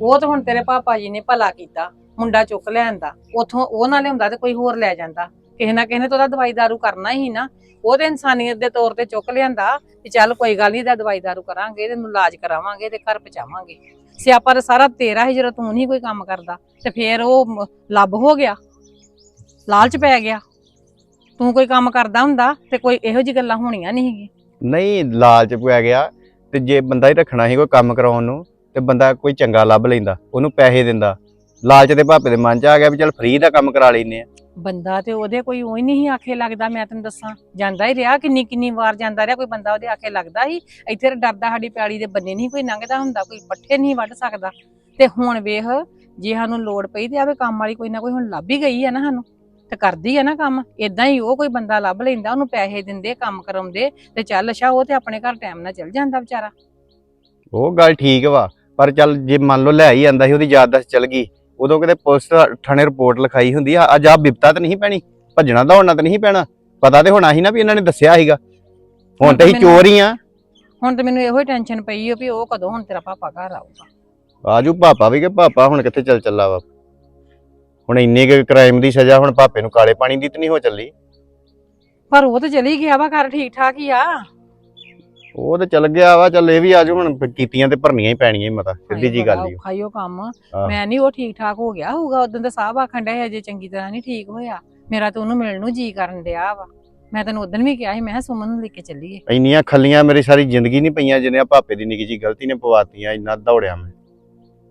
ਉਹ ਤਾਂ ਹੁਣ ਤੇਰੇ ਪਾਪਾ ਜੀ ਨੇ ਭਲਾ ਕੀਤਾ ਮੁੰਡਾ ਚੁੱਕ ਲੈਣ ਦਾ ਉਥੋਂ ਉਹ ਨਾ ਲਿਆਉਂਦਾ ਤੇ ਕੋਈ ਹੋਰ ਲੈ ਜਾਂਦਾ। ਕਿਸੇ ਨਾ ਕਿਸੇ ਨੇ ਤਾਂ ਉਹਦਾ ਦਵਾਈ ਦਾਰੂ ਕਰਨਾ ਹੀ ਨਾ। ਉਹ ਤੇ ਇਨਸਾਨੀਅਤ ਦੇ ਤੌਰ ਤੇ ਚੁੱਕ ਲਿਆਂਦਾ ਕਿ ਚੱਲ ਕੋਈ ਗੱਲ ਨਹੀਂ ਇਹਦਾ ਦਵਾਈ ਦਾਰੂ ਕਰਾਂਗੇ ਇਹਨੂੰ ਇਲਾਜ ਕਰਾਵਾਂਗੇ ਤੇ ਘਰ ਪਹੁੰਚਾਵਾਂਗੇ। ਸਿਆਪਾ ਤਾਂ ਸਾਰਾ ਤੇਰਾ ਹੀ ਜਦੋਂ ਤੂੰ ਨਹੀਂ ਕੋਈ ਕੰਮ ਕਰਦਾ, ਤੇ ਫੇਰ ਉਹ ਲੱਭ ਹੋ ਗਿਆ। ਲਾਲਚ ਪੈ ਗਿਆ। ਤੂੰ ਕੋਈ ਕੰਮ ਕਰਦਾ ਹੁੰਦਾ ਤੇ ਕੋਈ ਇਹੋ ਜਿਹੀ ਗੱਲਾਂ ਹੋਣੀਆਂ ਨਹੀਂ ਹੈਗੀ
ਨਹੀਂ, ਲਾਲਚ ਪੈ ਗਿਆ ਤੇ ਜੇ ਬੰਦਾ ਹੀ ਰੱਖਣਾ ਸੀ ਕੋਈ ਕੰਮ ਕਰਾਉਣ ਨੂੰ, ਤੇ ਬੰਦਾ ਕੋਈ ਚੰਗਾ ਲੱਭ ਲੈਂਦਾ, ਉਹਨੂੰ ਪੈਸੇ ਦਿੰਦਾ। ਲਾਲਚ ਦੇ ਭਾਪੇ ਦੇ ਮਨ 'ਚ ਆ ਗਿਆ ਵੀ ਚੱਲ ਫ੍ਰੀ ਦਾ ਕੰਮ ਕਰਾ ਲੈਨੇ ਆ
ਬੰਦਾ ਤੇ ਉਹਦੇ ਕੋਈ ਉਹੀ ਨਹੀਂ ਆਖੇ ਲੱਗਦਾ, ਮੈਂ ਤੈਨੂੰ ਦੱਸਾਂ। ਜਾਂਦਾ ਹੀ ਰਿਹਾ, ਕਿੰਨੀ ਕਿੰਨੀ ਵਾਰ ਜਾਂਦਾ ਰਿਹਾ, ਕੋਈ ਬੰਦਾ ਉਹਦੇ ਆਖੇ ਲੱਗਦਾ ਸੀ। ਇੱਥੇ ਤਾਂ ਡਰਦਾ ਸਾਡੀ ਪਿਆਲੀ ਦੇ ਬੰਨੇ ਨਹੀਂ ਕੋਈ ਲੰਘਦਾ ਹੁੰਦਾ, ਕੋਈ ਪੱਠੇ ਨਹੀਂ ਵੱਢ ਸਕਦਾ। ਤੇ ਹੁਣ ਵੇਖ, ਜੇ ਸਾਨੂੰ ਲੋੜ ਪਈ ਤੇ ਆਵੇ ਕੰਮ ਵਾਲੀ ਕੋਈ ਨਾ ਕੋਈ ਹੁਣ ਲੱਭ ਹੀ ਗਈ ਆ ਨਾ ਸਾਨੂੰ। ਤੇ ਕਰਦੀ ਆ ਨਾ ਕੰਮ। ਇਦਾਂ ਹੀ ਉਹ ਕੋਈ ਬੰਦਾ ਲੱਭ ਲੈਂਦਾ, ਉਹਨੂੰ ਪੈਸੇ ਦਿੰਦੇ, ਕੰਮ ਕਰਾਉਂਦੇ, ਤੇ ਚੱਲ ਅੱਛਾ, ਉਹ ਤੇ ਆਪਣੇ ਘਰ ਟਾਈਮ ਨਾਲ ਚੱਲ ਜਾਂਦਾ ਵਿਚਾਰਾ।
ਉਹ ਗੱਲ ਠੀਕ ਵਾ, ਪਰ ਚੱਲ ਜੇ ਮੰਨ ਲਓ ਲੈ ਹੀ ਜਾਂਦਾ ਸੀ, ਉਹਦੀ ਯਾਦਦਾਸ਼ਤ ਚੱਲ ਗਈ। ਉਦੋਂ ਕਿਤੇ ਪੁਲਿਸ ਥਾਣੇ ਰਿਪੋਰਟ ਲਿਖਾਈ ਹੁੰਦੀ ਆ ਅੱਜ ਆ ਬਿਪਤਾ ਤਾਂ ਨਹੀਂ ਪੈਣੀ ਭੱਜਣਾ ਦੌੜਨਾ ਤਾਂ ਨਹੀਂ ਪੈਣਾ ਪਤਾ ਤੇ ਹੋਣਾ ਸੀ ਨਾ ਵੀ ਇਹਨਾਂ ਨੇ ਦੱਸਿਆ ਸੀਗਾ। ਹੁਣ ਤਾਂ ਹੀ ਚੋਰ ਹੀ ਆ।
ਹੁਣ ਤੇ ਮੈਨੂੰ ਇਹੋ ਹੀ ਟੈਨਸ਼ਨ ਪਈ ਆ ਵੀ ਉਹ ਕਦੋਂ ਹੁਣ ਤੇਰਾ ਪਾਪਾ ਘਰ ਆਊਗਾ।
ਆਜੂ ਪਾਪਾ ਵੀ ਕਿ ਪਾਪਾ ਹੁਣ ਕਿੱਥੇ ਚੱਲ ਚੱਲਾ ਵਾ। ਹੁਣ ਇੰਨੀ ਕੁ ਕ੍ਰਾਈਮ ਦੀ ਸਜ਼ਾ ਹੁਣ ਪਾਪੇ ਨੂੰ ਕਾਲੇ ਪਾਣੀ ਦੀ ਤਾਂ ਨਹੀਂ ਹੋ ਚੱਲੀ।
ਪਰ ਉਹ ਤੇ ਚਲੀ ਗਿਆ ਵਾ ਘਰ ਠੀਕ ਠਾਕ ਹੀ ਆ।
ਉਹ ਤੇ ਚੱਲ ਗਿਆ ਵਾ ਚੱਲ ਇਹ ਵੀ ਆਜੂ ਹੁਣ ਫਿਰ ਕੀਤੀਆਂ ਤੇ ਭਰਨੀਆਂ ਹੀ ਪੈਣੀਆਂ ਹੀ ਮਤਾ ਸਿੱਧੀ ਜੀ ਗੱਲ ਹੀ
ਉਹ ਕੰਮ। ਮੈਂ ਨਹੀਂ ਉਹ ਠੀਕ ਠਾਕ ਹੋ ਗਿਆ ਹੋਊਗਾ ਉਦੋਂ ਦਾ ਸਾਹਬ ਆਖਣ ਡਿਆ ਅਜੇ ਚੰਗੀ ਤਰ੍ਹਾਂ ਨਹੀਂ ਠੀਕ ਹੋਇਆ। ਮੇਰਾ ਤਾਂ ਉਹਨੂੰ ਮਿਲਣ ਨੂੰ ਜੀ ਕਰਨ ਡਿਆ ਵਾ। ਮੈਂ ਤੈਨੂੰ ਉਦੋਂ ਵੀ ਕਿਹਾ ਸੀ ਮੈਂ ਸੁਮਨ ਨੂੰ ਲੈ ਕੇ ਚੱਲੀਏ।
ਇੰਨੀਆਂ ਖੱਲੀਆਂ ਮੇਰੀ ਸਾਰੀ ਜ਼ਿੰਦਗੀ ਨਹੀਂ ਪਈਆਂ ਜਿੰਨੀਆਂ ਪਾਪੇ ਦੀ ਨਿੱਕੀ ਜੀ ਗਲਤੀ ਨੇ ਪਵਾਤੀਆਂ ਇੰਨਾ ਦੌੜਿਆ ਮੈਂ।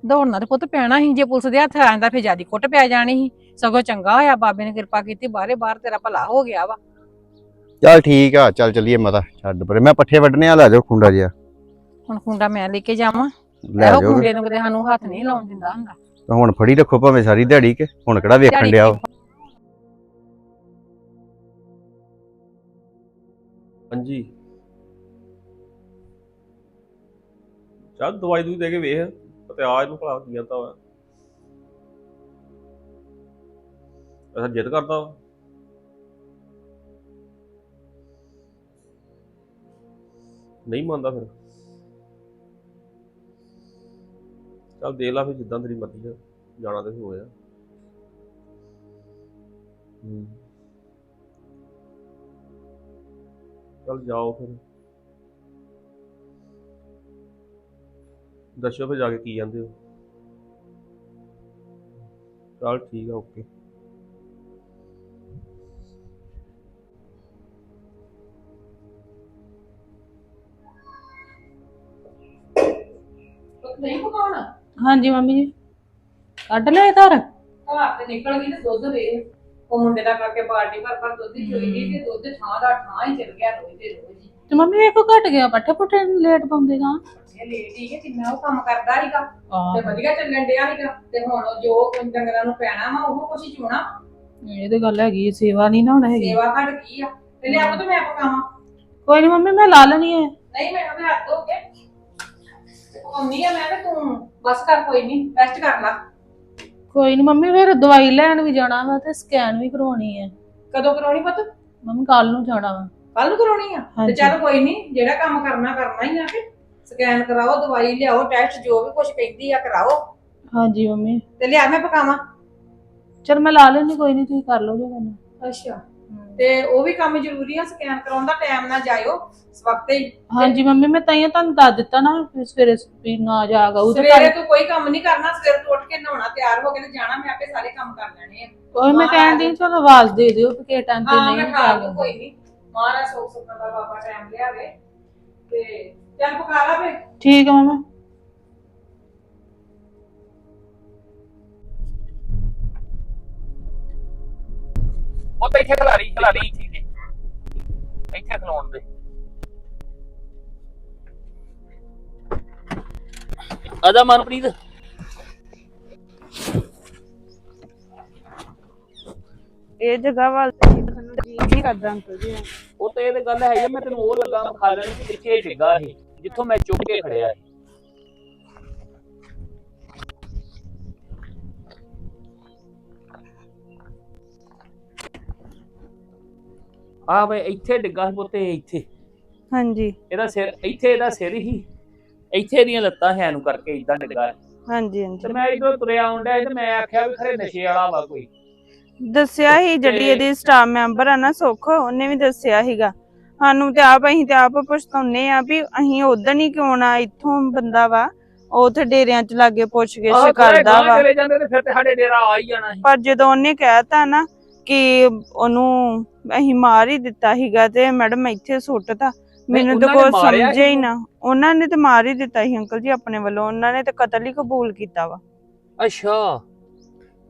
ਦੌੜਨਾ ਤੇ ਪੁੱਤ ਪੈਣਾ ਸੀ ਜੇ ਪੁਲਿਸ ਦੇ ਹੱਥ ਆ ਜਾਂਦਾ ਫਿਰ ਜਿਆਦੀ ਕੁੱਟ ਪੈ ਜਾਣੀ ਸੀ। ਸਗੋਂ ਚੰਗਾ ਹੋਇਆ ਬਾਬੇ ਨੇ ਕਿਰਪਾ ਕੀਤੀ ਬਾਹਰੇ ਬਾਹਰ ਤੇਰਾ ਭਲਾ ਹੋ ਗਿਆ ਵਾ।
ਚੱਲ ਠੀਕ ਆ ਚੱਲ ਚੱਲੀਏ ਮਤਾ ਛੱਡ ਪਰੇ। ਮੈਂ ਪੱਠੇ ਵੱਢਣੇ ਆ ਲੈ ਜਾਓ ਖੁੰਡਾ ਜਿਹਾ।
ਹੁਣ ਖੁੰਡਾ ਮੈਂ ਲੈ ਕੇ ਜਾਵਾਂ।
ਲੈ
ਇਹੋ
ਜਾਓ।
ਖੁੰਡੇ ਨੂੰ ਕਿਤੇ ਸਾਨੂੰ ਹੱਥ ਨਹੀਂ ਲਾਉਣ ਦਿੰਦਾ ਹੁੰਦਾ।
ਤਾਂ ਹੁਣ ਫੜੀ ਰੱਖੋ ਭਾਵੇਂ ਸਾਰੀ ਦਿਹਾੜੀ ਕੇ ਹੁਣ ਕਿਹੜਾ ਵੇਖਣ ਡਿਆ ਵਾ।
ਹਾਂਜੀ। ਚੱਲ ਦਵਾਈ ਦੂਈ ਦੇ ਕੇ ਵੇਖ ਤੇ ਆ ਇਹਨੂੰ ਭਲਾ ਕੀ ਜਾਂਦਾ ਵਾ ਅਸਾਂ ਜਿੱਦ ਕਰਦਾ ਵਾ। ਨਹੀਂ ਮੰਨਦਾ ਫਿਰ। ਚੱਲ ਦੇ ਲਾ ਫਿਰ ਜਿੱਦਾਂ ਤੇਰੀ ਮਰਜ਼ੀ ਆ, ਜਾਣਾ ਤੇ ਹੋਇਆ ਹੂੰ। ਚੱਲ ਜਾਓ ਫਿਰ। ਦੱਸੋ ਫਿਰ ਜਾ ਕੇ ਕੀ ਜਾਂਦੇ ਹੋ। ਚੱਲ ਠੀਕ ਆ, ਓਕੇ।
ਨਹੀਂ ਪਕਾਉਣਾ?
ਹਾਂਜੀ ਮੰਮੀ ਜੀ। ਕੱਢ ਲਿਆ ਧਰ
ਘਰ। ਤੇ ਨਿਕਲ ਗਈ ਤੇ ਦੁੱਧ ਵੇ ਉਹ ਮੁੰਡੇ ਦਾ ਕਰਕੇ ਬਾਲਟੀ ਭਰ ਭਰ ਦੁੱਧ ਹੀ ਚੋਈ ਗਈ ਤੇ ਦੁੱਧ ਥਾਂ ਦਾ ਥਾਂ ਹੀ ਚਲ ਗਿਆ ਰੋਜ਼ ਦੇ ਰੋਜ਼ ਹੀ।
ਤੇ ਮੰਮੀ ਇਹ ਕੋ ਘਟ ਗਿਆ। ਪੱਠੇ ਪੁੱਠੇ ਲੇਟ ਪਾਉਂਦੇ ਗਾ।
ਇਹ ਲੇਟ ਹੀ ਕਿ ਕਿੰਨਾ ਉਹ ਕੰਮ ਕਰਦਾ ਸੀਗਾ। ਤੇ ਵਧੀਆ ਚੱਲਣ ਡਿਆ ਸੀਗਾ। ਤੇ ਹੁਣ ਉਹ ਜੋ ਕੁਝ ਡੰਗਰਾਂ ਨੂੰ ਪੈਣਾ ਵਾ ਉਹ ਕੁਛ ਹੀ ਚੋਣਾ।
ਇਹ ਤੇ ਗੱਲ ਹੈਗੀ ਸੇਵਾ ਨਹੀਂ ਨਾ ਹੁਣ ਹੈਗੀ।
ਸੇਵਾ ਘਟ ਗਈ ਆ। ਤੇ ਲਿਆ ਤਾਂ ਮੈਂ ਪਕਾਵਾਂ।
ਕੋਈ ਨਹੀਂ ਮੰਮੀ ਮੈਂ ਲਾ ਲੈਣੀ ਹੈ
ਨਹੀਂ ਮੈਂ ਉਹਦੇ ਹੱਥ ਧੋ ਕੇ। ਪਕਾਉਣੀ ਆ ਮੈਂ ਤੇ ਤੂੰ ਬਸ ਕਰ ਕੋਈ ਨਹੀਂ ਰੈਸਟ ਕਰ ਲੈ।
ਕੋਈ ਨਹੀਂ ਮੰਮੀ ਫਿਰ ਦਵਾਈ ਲੈਣ ਵੀ ਜਾਣਾ ਵਾ ਤੇ ਸਕੈਨ ਵੀ ਕਰਵਾਉਣੀ ਹੈ
ਕਦੋਂ ਕਰਾਉਣੀ ਪੁੱਤ?
ਮੰਮੀ ਕੱਲ ਨੂੰ ਜਾਣਾ ਵਾ।
ਕੱਲ ਨੂੰ ਕਰਾਉਣੀ ਆ? ਤੇ
ਹਾਂਜੀ।
ਚੱਲ ਕੋਈ ਨਹੀਂ ਜਿਹੜਾ ਕੰਮ ਕਰਨਾ ਕਰਨਾ ਹੀ ਆ ਕਿ ਸਕੈਨ ਕਰਾਓ ਦਵਾਈ ਲਿਆਓ ਟੈਸਟ ਜੋ ਵੀ ਕੁਝ ਕਹਿੰਦੀ ਆ ਕਰਾਓ।
ਹਾਂਜੀ ਮੰਮੀ।
ਤੇ ਲਿਆ ਮੈਂ ਪਕਾਵਾਂ।
ਚਲ ਮੈਂ ਲਾ ਲੈਣੀ ਕੋਈ ਨਹੀਂ ਤੁਸੀਂ ਕਰ ਲਓ ਜੋ ਕਰਨਾ।
ਅੱਛਾ। ਤੇ ਉਹ ਵੀ ਕੰਮ ਜ਼ਰੂਰੀ ਆ ਸਕੈਨ ਕਰਾਉਣ ਦਾ ਟਾਈਮ ਨਾ ਜਾਇਓ ਵਕਤ ਹੀ।
ਹਾਂਜੀ ਮੰਮੀ ਮੈਂ ਤਾਈਆਂ ਤੁਹਾਨੂੰ ਦੱਸ ਦਿੱਤਾ ਨਾ ਫਿਰ ਸਵੇਰੇ ਵੀ ਨਾ ਜਾਗ ਆਊ ਤੇ
ਸਵੇਰੇ ਤੂੰ ਕੋਈ ਕੰਮ ਨਹੀਂ ਕਰਨਾ ਸਵੇਰ ਤੋਂ ਉੱਠ ਕੇ ਨਹਾਉਣਾ ਤਿਆਰ ਹੋ ਕੇ ਤੇ ਜਾਣਾ ਮੈਂ ਆਪੇ ਸਾਰੇ ਕੰਮ ਕਰ ਲੈਣੇ ਆ।
ਕੋਈ ਮੈਂ ਕਹਿਣ ਦੀ ਚਲੋ ਆਵਾਜ਼ ਦੇ ਦਿਓ ਕਿ ਟਾਈਮ ਤੇ
ਹਾਂ
ਨਹੀਂ
ਖਾ ਲੂੰ ਕੋਈ ਨਹੀਂ। ਮਹਾਰਾਜ ਸੁਖ ਸੁਖਨਾ ਦਾ ਬਾਬਾ ਟਾਈਮ ਲਿਆਵੇ ਤੇ ਚੱਲ ਪਕਾ ਲਾ ਫੇ
ਠੀਕ ਹੈ ਮੰਮਾ।
ਉਹ ਤਾਂ ਇੱਥੇ ਖਿਲਾਰੀ ਖਿਲਾਰੀ ਇੱਥੇ ਦੇ ਇੱਥੇ ਖਲੋਣ ਦੇ। ਆਜਾ ਮਨਪ੍ਰੀਤ।
ਇਹ ਜਗ੍ਹਾ ਵੱਲ ਤੇ ਸਾਨੂੰ ਜੀ ਨਹੀਂ ਕਰਦਾ ਅੰਕਲ ਜੀ?
ਉਹ ਤਾਂ ਇਹ ਤੇ ਗੱਲ ਹੈ ਮੈਂ ਤੈਨੂੰ ਉਹ ਲੱਗਾ ਖਾ ਲੈਣੀ ਕਿ ਇੱਥੇ ਡਿੱਗਾ ਇਹ ਜਿੱਥੋਂ ਮੈਂ ਚੁੱਕ ਕੇ ਖੜਿਆ ਇਹ। ਆ ਵੇ ਇੱਥੇ ਡਿੱਗਾ ਸੀ ਪੁੱਤੇ ਇੱਥੇ।
ਹਾਂਜੀ।
ਇਹਦਾ ਸਿਰ ਇੱਥੇ ਇਹਦਾ ਸਿਰ ਹੀ। ਇੱਥੇ ਇਹਦੀਆਂ ਲੱਤਾਂ ਹੈ ਨੂੰ ਕਰਕੇ ਇਦਾਂ ਡਿੱਗਾ। ਹੈ।
ਹਾਂਜੀ।
ਤੇ
ਹਾਂਜੀ
ਮੈਂ ਇਧਰ ਤੁਰਿਆ ਆਉਂਦਾ ਤੇ ਮੈਂ ਆਖਿਆ ਵੀ ਖਰੇ ਨਸ਼ੇ ਵਾਲਾ ਵਾ ਕੋਈ।
ਦੱਸਿਆ ਹੀ ਜਿਹੜੀ
ਤੇ-
ਇਹਦੀ ਸਟਾਫ ਮੈਂਬਰ ਆ ਨਾ ਸੁੱਖ ਉਹਨੇ ਵੀ ਦੱਸਿਆ ਸੀਗਾ। ਸਾਨੂੰ ਤੇ ਆਪ ਅਸੀਂ ਤੇ ਆਪ ਪਛਤਾਉਨੇ ਆ ਵੀ ਅਸੀਂ ਉਦੋਂ ਹੀ ਕਿਉਂ ਨਾ ਇੱਥੋਂ ਬੰਦਾ ਵਾ ਉਹ ਤੇ ਡੇਰਿਆਂ ਚ ਲਾਗੇ ਪੁੱਛ
ਆਹ
ਗਿੱਛ
ਥੋੜ੍ਹੇ
ਕਰਦਾ
ਗਾਂਹ
ਵਾ।
ਚਲੇ ਜਾਂਦੇ ਤੇ ਫਿਰ ਤੇ ਸਾਡੇ ਡੇਰਾ ਆ ਹੀ ਜਾਣਾ ਸੀ।
ਪਰ ਜਦੋਂ ਉਹਨੇ ਕਹਿਤਾ ਨਾ ਕਿ ਉਹਨੂੰ ਅਸੀਂ ਮਾਰ ਹੀ ਦਿੱਤਾ ਸੀਗਾ ਤੇ ਮੈਡਮ ਇੱਥੇ ਸੁੱਟਤਾ। ਮੈਨੂੰ ਤਾਂ ਕੋਈ ਸਮਝਿਆ ਹੀ ਨਾ। ਉਹਨਾਂ ਨੇ ਤੇ ਮਾਰ ਹੀ ਦਿੱਤਾ ਸੀ ਅੰਕਲ ਜੀ ਆਪਣੇ ਵੱਲੋਂ। ਉਹਨਾਂ ਨੇ ਤੇ ਕਤਲ ਹੀ ਕਬੂਲ ਕੀਤਾ ਵਾ।
ਅੱਛਾ।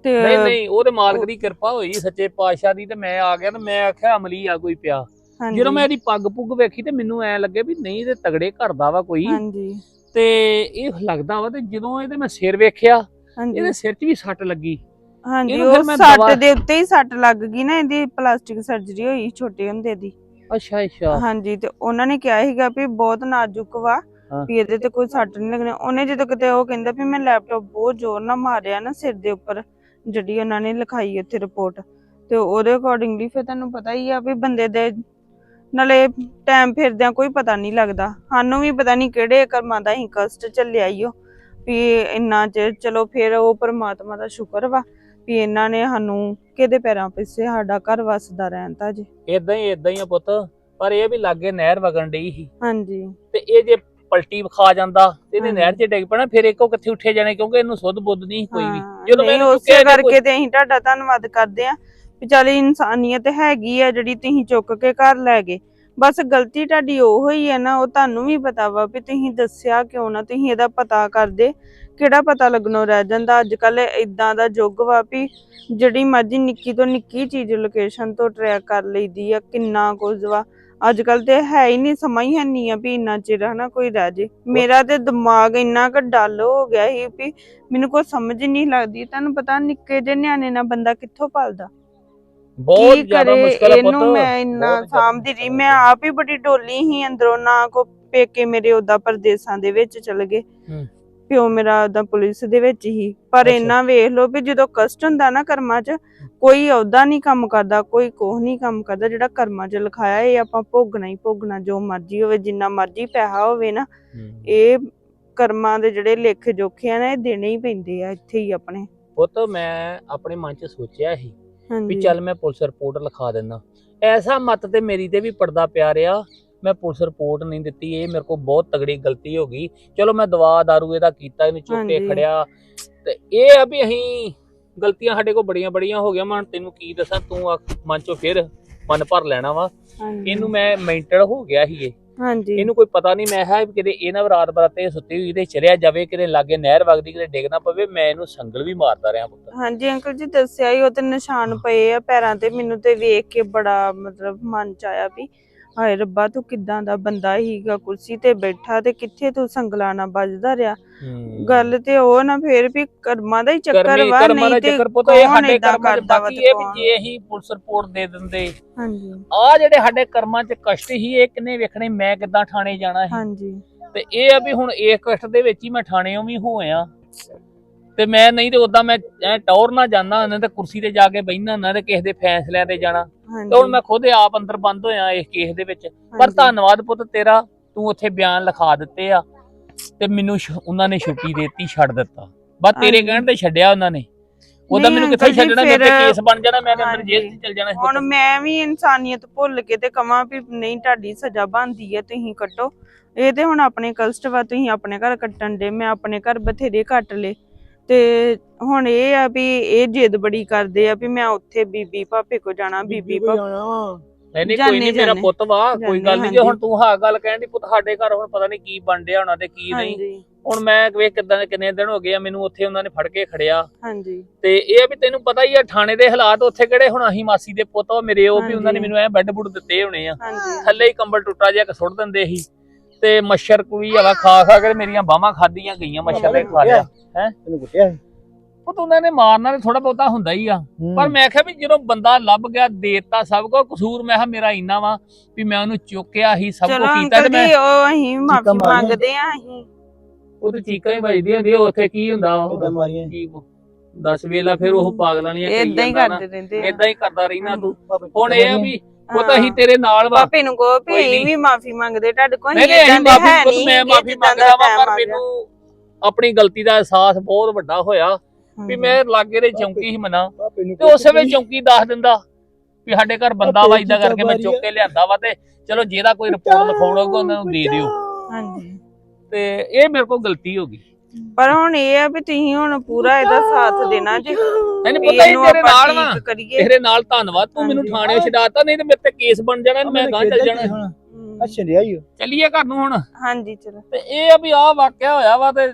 ਤੇ
ਨਹੀਂ ਨਹੀਂ ਉਹਦੇ ਮਾਲਕ ਦੀ ਕਿਰਪਾ ਹੋਈ ਸੱਚੇ ਪਾਤਸ਼ਾਹ ਦੀ ਤੇ ਮੈਂ ਆ ਗਿਆ ਤੇ ਮੈਂ ਆਖਿਆ ਅਮਲੀ ਆ ਕੋਈ ਪਿਆ। ਜਦੋਂ ਮੈਂ ਇਹਦੀ ਪੱਗ ਪੁੱਗ ਵੇਖੀ ਤੇ ਮੈਨੂੰ ਐ ਲੱਗੇ ਵੀ ਨਹੀਂ ਤੇ ਤਗੜੇ ਘਰ ਦਾ ਵਾ ਕੋਈ।
ਹਾਂਜੀ।
ਤੇ ਇਹ ਲੱਗਦਾ ਵਾ ਤੇ ਜਦੋਂ ਇਹਦੇ ਮੈਂ ਸਿਰ ਵੇਖਿਆ ਇਹਦੇ ਸਿਰ 'ਚ ਵੀ ਸੱਟ ਲੱਗੀ।
ਹਾਂਜੀ
ਇਹਨੂੰ ਫਿਰ
ਉਹ
ਮੈਂ
ਸੱਟ
ਦਵਾ-
ਦੇ ਉੱਤੇ ਹੀ ਸੱਟ ਲੱਗ ਗਈ ਨਾ ਇਹਦੀ ਪਲਾਸਟਿਕ ਸਰਜਰੀ ਹੋਈ ਛੋਟੇ ਹੁੰਦੇ ਦੀ।
ਅੱਛਾ ਅੱਛਾ।
ਹਾਂਜੀ ਤੇ ਉਹਨਾਂ ਨੇ ਕਿਹਾ ਸੀਗਾ ਵੀ ਬਹੁਤ ਨਾਜ਼ੁਕ ਵਾ
ਹਾਂ।
ਵੀ ਇਹਦੇ ਤੇ ਕੋਈ ਸੱਟ ਨਹੀਂ ਲੱਗਣੀ। ਉਹਨੇ ਜਦੋਂ ਕਿਤੇ ਉਹ ਕਹਿੰਦਾ ਵੀ ਮੈਂ ਲੈਪਟਾਪ ਬਹੁਤ ਜ਼ੋਰ ਨਾਲ ਮਾਰਿਆ ਨਾ ਸਿਰ ਦੇ ਉੱਪਰ ਜਿਹੜੀ ਉਹਨਾਂ ਨੇ ਲਿਖਾਈ ਉੱਥੇ ਰਿਪੋਰਟ ਤੇ ਉਹਦੇ ਅਕੋਰਡਿੰਗਲੀ ਫਿਰ ਤੁਹਾਨੂੰ ਪਤਾ ਹੀ ਆ ਵੀ ਬੰਦੇ ਦੇ ਨਾਲੇ ਟਾਈਮ ਫਿਰਦਿਆਂ ਕੋਈ ਪਤਾ ਨਹੀਂ ਲੱਗਦਾ। ਸਾਨੂੰ ਵੀ ਪਤਾ ਨਹੀਂ ਕਿਹੜੇ ਕਰਮਾਂ ਦਾ ਹੀ ਕਸ਼ਟ ਚੱਲਿਆ ਈ ਓ ਵੀ ਇੰਨਾ ਚਿਰ ਚਲੋ ਫਿਰ ਉਹ ਪਰਮਾਤਮਾ ਦਾ ਸ਼ੁਕਰ ਵਾ। ਵੀ ਇਹਨਾਂ ਨੇ ਸਾਨੂੰ ਕਿਹਦੇ ਪੈਰਾਂ ਪਿੱਛੇ ਸਾਡਾ ਘਰ ਵਸਦਾ ਰਹਿਣ ਤਾਂ ਜੀ।
ਇਦਾਂ ਹੀ ਇਦਾਂ ਹੀ ਆ ਪੁੱਤ ਪਰ ਇਹ ਵੀ ਲਾਗੇ ਨਹਿਰ ਵਗਣ ਡਈ ਸੀ।
ਹਾਂਜੀ।
ਤੇ ਇਹ ਜੇ ਪਲਟੀ ਵਿਖਾ ਜਾਂਦਾ ਤੇ ਇਹਨੇ। ਨਹਿਰ 'ਚ ਡਿੱਗ ਪੈਣਾ ਫਿਰ ਇੱਕੋ ਕਿੱਥੇ ਉੱਠੇ ਜਾਣੇ ਕਿਉਂਕਿ ਇਹਨੂੰ ਸੁੱਧ ਬੁੱਧ ਨਹੀਂ ਕੋਈ ਵੀ। ਜਦੋਂ ਮੈਨੂੰ
ਉਸੇ ਕਰਕੇ ਤੇ ਅਸੀਂ ਤੁਹਾਡਾ ਧੰਨਵਾਦ ਕਰਦੇ ਆ ਵੀ ਚੱਲ ਇਨਸਾਨੀਅਤ ਹੈਗੀ ਆ ਜਿਹੜੀ ਤੁਸੀਂ ਚੁੱਕ ਕੇ ਘਰ ਲੈ ਗਏ। ਬਸ ਗਲਤੀ ਤੁਹਾਡੀ ਉਹ ਹੀ ਹੈ ਨਾ ਉਹ ਤੁਹਾਨੂੰ ਵੀ ਪਤਾ ਵਾ ਵੀ ਤੁਸੀਂ ਦੱਸਿਆ ਕਿਉਂ ਨਾ ਤੁਸੀਂ ਇਹਦਾ ਪਤਾ ਕਰਦੇ। ਕਿਹੜਾ ਪਤਾ ਲੱਗਣੋਂ ਰਹਿ ਜਾਂਦਾ। ਅੱਜ ਕੱਲ ਇਦਾਂ ਦਾ ਯੁੱਗ ਵਾ ਵੀ ਜਿਹੜੀ ਮਰਜ਼ੀ ਨਿੱਕੀ ਤੋਂ ਨਿੱਕੀ ਚੀਜ਼ ਲੋਕੇਸ਼ਨ ਤੋਂ ਟਰੈਕ ਕਰ ਲਈਦੀ ਆ ਕਿੰਨਾ ਕੁਝ ਵਾ। ਅੱਜ ਕੱਲ ਤੇ ਹੈ ਹੀ ਨਹੀਂ ਸਮਾਂ ਹੀ ਹੈ ਨਹੀਂ ਆ ਵੀ ਇੰਨਾ ਚਿਰ ਹਨਾ ਕੋਈ ਰਹਿ ਜੇ। ਮੇਰਾ ਤੇ ਦਿਮਾਗ ਇੰਨਾ ਕੁ ਡੱਲ ਹੋ ਗਿਆ ਸੀ ਵੀ ਮੈਨੂੰ ਕੋਈ ਸਮਝ ਹੀ ਨਹੀਂ ਲੱਗਦੀ। ਤੁਹਾਨੂੰ ਪਤਾ ਨਿੱਕੇ ਜਿਹੇ ਨਿਆਣੇ ਨਾਲ ਬੰਦਾ ਕਿੱਥੋਂ ਪਾਲਦਾ?
ਬਹੁਤ ਜ਼ਿਆਦਾ ਮੁਸ਼ਕਲ ਹੈ
ਇਹਨੂੰ ਮੈਂ ਇੰਨਾ ਸਾਂਭਦੀ ਰਹੀ। ਮੈਂ ਆਪ ਹੀ ਬੜੀ ਡੋਲੀ ਸੀ ਅੰਦਰੋਂ ਨਾ ਕੋ ਪੇਕੇ ਮੇਰੇ ਉਦਾਂ ਪਰਦੇਸਾਂ ਦੇ ਵਿੱਚ ਚਲ ਗਏ।
ਹੂੰ।
ਪਿਓ ਮੇਰਾ ਉਦਾਂ ਪੁਲਿਸ ਦੇ ਵਿੱਚ ਹੀ। ਪਰ। ਇੰਨਾ ਵੇਖ ਲਓ ਵੀ ਜਦੋਂ ਕਸ਼ਟ ਹੁੰਦਾ ਨਾ ਕਰਮਾਂ 'ਚ ਕੋਈ ਅਹੁਦਾ ਨਹੀਂ ਕੰਮ ਕਰਦਾ ਕੋਈ ਕੋਹ ਨਹੀਂ ਕੰਮ ਕਰਦਾ ਜਿਹੜਾ ਕਰਮਾਂ 'ਚ ਲਿਖਾਇਆ ਇਹ ਆਪਾਂ ਭੋਗਣਾ ਹੀ ਭੋਗਣਾ ਜੋ ਮਰਜ਼ੀ ਹੋਵੇ ਜਿੰਨਾ ਮਰਜ਼ੀ ਪੈਸਾ ਹੋਵੇ ਨਾ। ਇਹ ਕਰਮਾਂ ਦੇ ਜਿਹੜੇ ਲੇਖ ਜੋਖੇ ਆ ਨਾ ਇਹ ਦੇਣੇ ਹੀ ਪੈਂਦੇ ਆ ਇੱਥੇ ਹੀ ਆਪਣੇ।
ਪੁੱਤ ਮੈਂ ਆਪਣੇ ਮਨ 'ਚ ਸੋਚਿਆ ਸੀ ਵੀ
ਹਾਂਜੀ।
ਚੱਲ ਮੈਂ ਪੁਲਿਸ ਰਿਪੋਰਟ ਲਿਖਾ ਦਿੰਦਾ। ਐਸਾ ਮਤ ਤੇ ਮੇਰੀ ਤੇ ਵੀ ਪਰਦਾ ਪਿਆ ਰਿਹਾ। ਮੈਂ ਪੁਲਿਸ ਰਿਪੋਰਟ ਨਹੀਂ ਦਿੱਤੀ ਇਹ ਮੇਰੇ ਕੋਲ ਬਹੁਤ ਤਗੜੀ ਗਲਤੀ ਹੋ ਗਈ। ਚਲੋ ਮੈਂ ਦਵਾ ਦਾਰੂ ਇਹਦਾ ਕੀਤਾ ਇਹਨੂੰ ਚੁੱਕ ਕੇ
ਹਾਂਜੀ।
ਖੜਿਆ। ਤੇ ਇਹ ਆ ਵੀ ਅਸੀਂ ਗਲਤੀਆਂ ਸਾਡੇ ਕੋਲ ਬੜੀਆਂ ਬੜੀਆਂ ਹੋ ਗਈਆਂ ਮੈਂ ਤੈਨੂੰ ਕੀ ਦੱਸਾਂ ਤੂੰ ਆ ਮਨ 'ਚੋਂ ਫਿਰ ਮਨ ਭਰ ਲੈਣਾ ਵਾ।
ਹਾਂਜੀ।
ਇਹਨੂੰ ਮੈਂ ਮੈਂਟਲ ਹੋ ਗਿਆ ਸੀ ਇਹ।
ਹਾਂਜੀ।
ਇਹਨੂੰ ਕੋਈ ਪਤਾ ਨਹੀਂ ਮੈਂ ਹੈ ਕਿਤੇ ਇਹ ਨਾ ਰਾਤ ਬਰਾਤੇ ਸੁੱਤੀ ਹੋਈ ਤੇ ਚਲਿਆ ਜਾਵੇ ਕਿਤੇ ਲਾਗੇ ਨਹਿਰ ਵਗਦੀ ਕਿਤੇ ਡਿੱਗ ਨਾ ਪਵੇ ਮੈਂ ਇਹਨੂੰ ਸੰਗਲ ਵੀ ਮਾਰਦਾ ਰਿਹਾ ਪੁੱਤ।
ਹਾਂਜੀ ਅੰਕਲ ਜੀ ਦੱਸਿਆ ਹੀ ਉਹ ਤੇ ਨਿਸ਼ਾਨ ਪਏ ਆ ਪੈਰਾਂ ਤੇ ਮੈਨੂੰ ਤੇ ਵੇਖ ਕੇ ਬੜਾ ਮਤਲਬ ਮਨ ਚ ਆਇਆ ਵੀ ਹਾਏ ਰੱਬਾ ਤੂੰ ਕਿੱਦਾਂ ਦਾ ਬੰਦਾ ਹੀਗਾ ਕੁਰਸੀ ਤੇ ਬੈਠਾ ਤੇ ਕਿੱਥੇ ਤੂੰ ਸੰਗਲਾ ਨਾ ਵੱਜਦਾ ਰਿਹਾ? ਗੱਲ ਤੇ ਉਹ ਨਾ ਫੇਰ ਵੀ ਕਰਮਾਂ ਦਾ ਹੀ ਚੱਕਰ
ਕਰਮੀ
ਵਾ
ਕਰਮਾਂ ਦਾ
ਨਹੀਂ ਤੇ
ਚੱਕਰ ਪੁੱਤ ਇਹ
ਕੌਣ
ਸਾਡੇ
ਏਦਾਂ
ਕਰਮਾਂ ਚ
ਕਰਦਾ ਵਾ
ਬਾਕੀ
ਤੇ
ਇਹ ਵੀ
ਕੌਣ?
ਜੇ ਅਸੀਂ ਪੁਲਿਸ ਰਿਪੋਰਟ ਦੇ ਦਿੰਦੇ।
ਹਾਂਜੀ।
ਆ ਜਿਹੜੇ ਸਾਡੇ ਕਰਮਾਂ ਚ ਕਸ਼ਟ ਹੀ ਇਹ ਕਿੰਨੇ ਵੇਖਣੇ ਮੈਂ ਕਿੱਦਾਂ ਥਾਣੇ ਜਾਣਾ ਸੀ?
ਹਾਂਜੀ।
ਤੇ ਇਹ ਆ ਵੀ ਹੁਣ ਇਹ ਕਸ਼ਟ ਦੇ ਵਿੱਚ ਹੀ ਮੈਂ ਥਾਣੇੋਂ ਵੀ ਹੋਇਆ। ਤੇ ਮੈਂ ਨਹੀਂ ਤੇ ਉਦਾਂ ਮੈਂ ਐ ਟੌਰ ਨਾ ਜਾਣਾ ਹੁੰਦਾ ਤੇ ਕੁਰਸੀ ਤੇ ਜਾ ਕੇ ਬਹਿਣਾ ਹੁੰਦਾ ਤੇ ਕਿਸੇ ਦੇ ਫੈਸਲਿਆਂ ਤੇ ਜਾਣਾ ਤੇ ਹੁਣ ਮੈਂ ਖੁਦ ਆਪ ਅੰਦਰ ਬੰਦ ਹੋਇਆ ਇਸ ਕੇਸ ਦੇ ਵਿੱਚ ਪਰ। ਧੰਨਵਾਦ ਪੁੱਤ ਤੇਰਾ ਤੂੰ ਉੱਥੇ ਬਿਆਨ ਲਿਖਾ ਦਿੱਤੇ ਆ ਤੇ ਮੈਨੂੰ ਉਹਨਾਂ ਨੇ ਛੁੱਟੀ ਦੇਤੀ ਛੱਡ ਦਿੱਤਾ ਬਸ ਤੇਰੇ। ਕਹਿਣ ਤੇ ਛੱਡਿਆ ਉਹਨਾਂ ਨੇ ਉਹਦਾ ਮੈਨੂੰ ਕਿੱਥੇ ਛੱਡਣਾ ਮੇਰੇ ਤੇ ਕੇਸ ਬਣ ਜਾਣਾ ਮੈਂ ਤੇ ਅੰਦਰ। ਜੇਲ੍ਹ 'ਚ ਚਲ ਜਾਣਾ
ਹੁਣ। ਮੈਂ ਵੀ ਇਨਸਾਨੀਅਤ ਭੁੱਲ ਕੇ ਤੇ ਕਵਾਂ ਵੀ ਨਹੀਂ ਤੁਹਾਡੀ ਸਜ਼ਾ ਬਣਦੀ ਹੈ ਤੁਸੀਂ ਕੱਟੋ ਇਹ ਤੇ ਹੁਣ ਆਪਣੇ ਕਸ਼ਟ ਵਾ ਤੁਸੀਂ ਆਪਣੇ ਘਰ ਕੱਟਣ ਦੇ ਮੈਂ ਆਪਣੇ ਘਰ ਬਥੇਰੇ ਕੱਟ ਲਏ ਤੇ ਹੁਣ ਇਹ ਆ ਵੀ ਇਹ ਜਿੱਦ ਬੜੀ ਕਰਦੇ ਆ ਵੀ ਮੈਂ ਉੱਥੇ ਬੀਬੀ ਭਾਪੇ ਕੋ ਜਾਣਾ ਬੀਬੀ ਭਾਪੇ
ਨਹੀਂ ਨਹੀਂ ਕੋਈ ਨਹੀਂ ਮੇਰਾ। ਪੁੱਤ ਵਾ ਕੋਈ ਗੱਲ ਨਹੀਂ ਜੇ ਹੁਣ। ਤੂੰ ਹਾਂ ਗੱਲ ਕਹਿਣ ਦੀ ਪੁੱਤ ਸਾਡੇ ਘਰ ਹੁਣ ਪਤਾ ਨਹੀਂ ਕੀ ਬਣ ਡਿਆ ਹੋਣਾ ਤੇ ਕੀ ਨਹੀਂ। ਹੁਣ ਮੈਂ ਵੇਖ ਕਿਦਾਂ ਦੇ ਕਿੰਨੇ ਦਿਨ ਹੋ ਗਏ ਆ ਮੈਨੂੰ ਉੱਥੇ ਉਹਨਾਂ ਨੇ ਫੜ ਕੇ ਖੜਿਆ।
ਹਾਂਜੀ।
ਤੇ ਇਹ ਆ ਵੀ ਤੈਨੂੰ ਪਤਾ ਹੀ ਆ ਥਾਣੇ ਦੇ ਹਾਲਾਤ ਉੱਥੇ ਕਿਹੜੇ ਹੁਣ ਅਸੀਂ ਮਾਸੀ ਦੇ ਪੁੱਤ ਵਾ ਮੇਰੇ ਉਹ ਵੀ ਉਹਨਾਂ ਨੇ। ਮੈਨੂੰ ਐ ਬੈੱਡ ਬੁੱਡ ਦਿੱਤੇ ਹੋਣੇ ਆ। ਥੱਲੇ ਹੀ ਕੰਬਲ ਟੁੱਟਾ ਜਿਹਾ ਕਿ ਸੁੱਟ ਦਿੰਦੇ ਸੀ। ਤੇ ਮੱਛਰ ਕੁੜੀ ਹਵਾ ਖਾ ਖਾ ਕੇ ਮੇਰੀਆਂ ਬਾਹਾਂ ਖਾਧੀਆਂ ਗਈਆਂ ਮੱਛਰ ਨੇ ਖਾ ਲਿਆ।
ਤੈਨੂੰ ਕੁੱਟਿਆ?
ਉਹ ਤਾਂ ਉਹਨਾਂ ਨੇ ਮਾਰਨਾ ਤੇ ਥੋੜਾ ਬਹੁਤਾ ਹੁੰਦਾ ਹੀ ਆ। ਪਰ ਮੈਂ ਕਿਹਾ ਵੀ ਜਦੋਂ ਬੰਦਾ ਲੱਭ ਗਿਆ ਦੇਤਾ ਸਭ ਕੋ ਕਸੂਰ ਮੈਂ ਕਿਹਾ ਮੇਰਾ ਇੰਨਾ ਵਾ ਵੀ ਮੈਂ ਉਹਨੂੰ ਚੁੱਕਿਆ ਹੀ ਸਭ ਕੁਝ ਕੀਤਾ ਤੇ ਮੈਂ
ਉਹ ਅਸੀਂ ਮਾਫੀ। ਮੰਗਦੇ ਆ ਅਸੀਂ।
ਉਹ ਤੇ ਚੀਕਾਂ ਹੀ ਵੱਜਦੀਆਂ ਹੁੰਦੀਆਂ ਉੱਥੇ ਕੀ ਹੁੰਦਾ ਉਹ? ਕੀ ਦਸ ਵੇਲਾ ਫਿਰ ਉਹ ਪਾਗਲਾਂ ਦੀਆਂ
ਇਦਾਂ ਹੀ ਕਰਦੇ ਰਹਿੰਦੇ ਆ।
ਇਦਾਂ ਹੀ ਕਰਦਾ ਰਹਿਣਾ ਤੂੰ। ਹੁਣ ਇਹ ਆ ਵੀ ਉਹ ਤਾਂ ਅਸੀਂ
ਹਾਂ।
ਤੇਰੇ ਨਾਲ ਵਾ।
ਪਾਪੇ ਨੂੰ ਕਹੋ ਵੀ
ਕੋਈ ਨਹੀਂ।
ਵੀ ਮਾਫੀ ਮੰਗਦੇ ਤੁਹਾਡੇ ਕੋਲ
ਨਹੀਂ ਨਹੀਂ ਅਸੀਂ
ਦੇ
ਮਾਫੀ
ਹੈ
ਖੁਦ
ਨਹੀਂ
ਮੈਂ ਮਾਫੀ ਮੰਗਦਾ
ਦਾ
ਵਾ ਪਰ। ਮੈਨੂੰ ਆਪਣੀ ਗਲਤੀ ਦਾ ਅਹਿਸਾਸ ਬਹੁਤ ਵੱਡਾ ਹੋਇਆ ਵੀ ਮੈਂ ਲਾਗੇ ਦੇ ਚੌਂਕੀ ਹੀ ਮਨਾ ਤੇ ਉਸੇ ਵੇਲੇ ਚੌਂਕੀ ਦੱਸ ਦਿੰਦਾ ਵੀ ਸਾਡੇ ਘਰ ਬੰਦਾ ਵਾ ਇਦਾਂ ਕਰਕੇ ਮੈਂ ਚੁੱਕ ਕੇ ਲਿਆਂਦਾ ਵਾ ਤੇ ਚਲੋ ਜਿਹਦਾ ਕੋਈ ਰਿਪੋਰਟ ਲਿਖਾਉਣੋਗਾ ਉਹਨਾਂ ਨੂੰ ਦੇ ਦਿਓ।
ਹਾਂਜੀ।
ਤੇ ਇਹ ਮੇਰੇ ਕੋਲ ਗਲਤੀ ਹੋ ਗਈ।
ਪਰ ਹੁਣ ਇਹ ਆ ਵੀ ਤੁਸੀਂ ਹੁਣ ਪੂਰਾ ਇਹਦਾ ਸਾਥ ਦੇਣਾ ਜੀ।
ਨਹੀਂ ਪਤਾ ਹੀ
ਇਹਨੂੰ
ਤੇਰੇ
ਆਪਾਂ
ਨਾਲ ਵਾ।
ਠੀਕ ਕਰੀਏ।
ਤੇਰੇ ਨਾਲ ਧੰਨਵਾਦ ਤੂੰ ਮੈਨੂੰ। ਥਾਣੇ ਛਡਾਤਾ ਨਹੀਂ ਤੇ ਮੇਰੇ ਤੇ ਕੇਸ ਬਣ ਜਾਣਾ ਤੇ ਮੈਂ ਗਾਂ ਚੱਲ ਜਾਣਾ।
ਹਮ।
ਹਾਂਜੀ
ਚੱਲੀਏ ਘਰ ਨੂੰ ਹੁਣ।
ਹਾਂਜੀ ਚਲੋ।
ਤੇ ਇਹ ਆ ਵੀ ਆ ਵਾਕਿਆ ਹੋਇਆ ਵਾ ਤੇ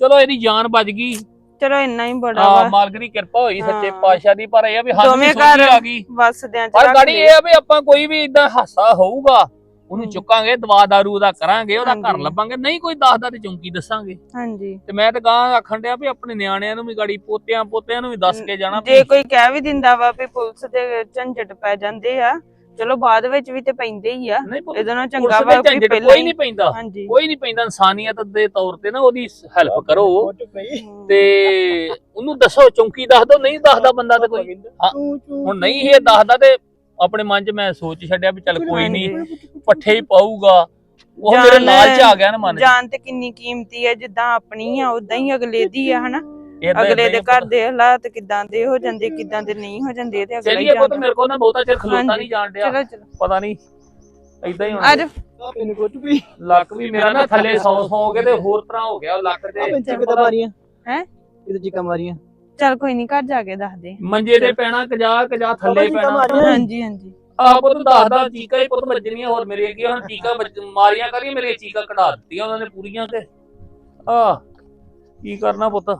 ਚਲੋ ਇਹਦੀ ਜਾਨ ਬਚ ਗਈ।
ਚਲੋ ਇੰਨਾ ਹੀ ਬੜਾ
ਆ
ਵਾ।
ਮਾਲਕ ਦੀ ਕਿਰਪਾ ਹੋਈ ਸੱਚੇ
ਹਾਂ।
ਪਾਤਸ਼ਾਹ ਦੀ ਪਰ ਇਹ ਆ ਵੀ ਵੀ
ਦੋਵੇਂ ਘਰ
ਆ ਗਈ।
ਵਸਦਿਆਂ ਚ
ਪਰ
ਰੱਖ
ਗਾੜੀ। ਇਹ ਆ ਵੀ ਆਪਾਂ ਕੋਈ ਵੀ ਇਦਾਂ ਹਾਸਾ ਹੋਊਗਾ ਉਹਨੂੰ। ਚੁੱਕਾਂਗੇ ਦਵਾ ਦਾਰੂ ਦਾ ਕਰਾਂਗੇ ਉਹਦਾ ਘਰ। ਲੱਭਾਂਗੇ। ਨਹੀਂ ਕੋਈ ਦੱਸਦਾ ਤੇ ਚੌਂਕੀ ਦੱਸਾਂਗੇ।
ਹਾਂਜੀ।
ਤੇ ਮੈਂ ਤਾਂ ਗਾਂ ਆਖਣ ਡਿਆ ਵੀ ਆਪਣੇ ਨਿਆਣਿਆਂ ਨੂੰ ਵੀ ਗਾੜੀ ਪੋਤਿਆਂ ਪੋਤਿਆਂ ਨੂੰ ਵੀ ਦੱਸ ਕੇ ਜਾਣਾ
ਜੇ ਕੋਈ ਕਹਿ ਵੀ ਦਿੰਦਾ ਵਾ ਵੀ ਪੁਲਿਸ ਦੇ ਝੰਜਟ ਪੈ ਜਾਂਦੇ ਆ ਚਲੋ ਬਾਅਦ ਵਿੱਚ ਵੀ ਤੇ ਪੈਂਦੇ ਹੀ ਆ। ਇਹਦੇ ਨਾਲ ਚੰਗਾ ਵਾ ਵੀ ਪਹਿਲਾਂ
ਕੋਈ ਨਹੀਂ ਪੈਂਦਾ।
ਹਾਂਜੀ।
ਕੋਈ ਨਹੀਂ ਪੈਂਦਾ ਇਨਸਾਨੀਅਤ ਦੇ ਤੌਰ ਤੇ ਨਾ ਉਹਦੀ ਹੈਲਪ ਕਰੋ। ਤੇ ਉਹਨੂੰ ਦੱਸੋ ਚੌਂਕੀ ਦੱਸ ਦੋ ਨਹੀਂ ਦੱਸਦਾ ਬੰਦਾ ਤੇ ਕੋਈ। ਹੁਣ ਨਹੀਂ ਇਹ ਦੱਸਦਾ ਤੇ ਆਪਣੇ ਮਨ 'ਚ ਮੈਂ ਸੋਚ ਛੱਡਿਆ ਵੀ ਚੱਲ ਕੋਈ ਨਹੀਂ ਪੱਠੇ ਹੀ ਪਾਊਗਾ। ਉਹ ਮੇਰੇ
ਜਾਨ-
ਲਾਲਚ ਆ ਗਿਆ ਨਾ ਮਨ। 'ਚ
ਜਾਨ ਤੇ ਕਿੰਨੀ ਕੀਮਤੀ ਹੈ ਜਿੱਦਾਂ ਆਪਣੀ ਆ ਉਦਾਂ ਹੀ ਅਗਲੇ ਦੀ ਆ ਹਨਾ?
ਏਦਾਂ-
ਅਗਲੇ
ਏਦਾਂ
ਦੇ
ਹੀ
ਘਰ ਦੇ ਹਾਲਾਤ ਕਿੱਦਾਂ ਦੇ ਹੋ ਜਾਂਦੇ ਕਿੱਦਾਂ ਦੇ ਨਹੀਂ ਹੋ ਜਾਂਦੇ ਤੇ ਅਗਲਾ ਹੀ
ਚਲਿਏ ਪੁੱਤ
ਜਾਣਦਾ।
ਮੇਰੇ ਕੋਲ ਨਾ ਬਹੁਤਾ ਚਿਰ ਖਲੋਤਾ
ਹਾਂਜੀ।
ਨਹੀਂ ਜਾਣ ਡਿਆ।
ਚਲੋ ਚਲੋ।
ਪਤਾ ਨਹੀਂ ਏਦਾਂ ਹੀ
ਅੱਜ
ਹੋਣਾ ਲੱਕ ਵੀ ਮੇਰਾ ਨਾ ਥੱਲੇ ਸੌ ਸੌ ਕੇ ਤੇ ਹੋਰ ਤਰ੍ਹਾਂ ਹੋ ਗਿਆ ਉਹ ਲੱਕ ਤੇ
ਹੈਂ? ਚੱਲ ਕੋਈ ਨਹੀਂ ਘਰ ਜਾ ਕੇ ਦੱਸਦੇ
ਮੰਜੇ ਤੇ ਪੈਣਾ ਕਜਾ ਕਜਾ ਥੱਲੇ ਪੈਣਾ।
ਹਾਂਜੀ ਹਾਂਜੀ।
ਆ ਪੁੱਤ ਦੱਸਦਾ ਚੀਕਾ ਹੀ ਪੁੱਤ ਵੱਜਣੀਆਂ ਹੋਰ ਮੇਰੇ ਕੀ ਹੁਣ ਚੀਕਾ ਮਾਰੀਆਂ ਕਰੀ ਮੇਰੇ ਚੀਕਾ ਕਢਾ ਦਿੱਤੀਆਂ ਉਹਨਾਂ ਨੇ ਪੂਰੀਆਂ ਤੇ। ਆ ਕੀ ਕਰਨਾ ਪੁੱਤ?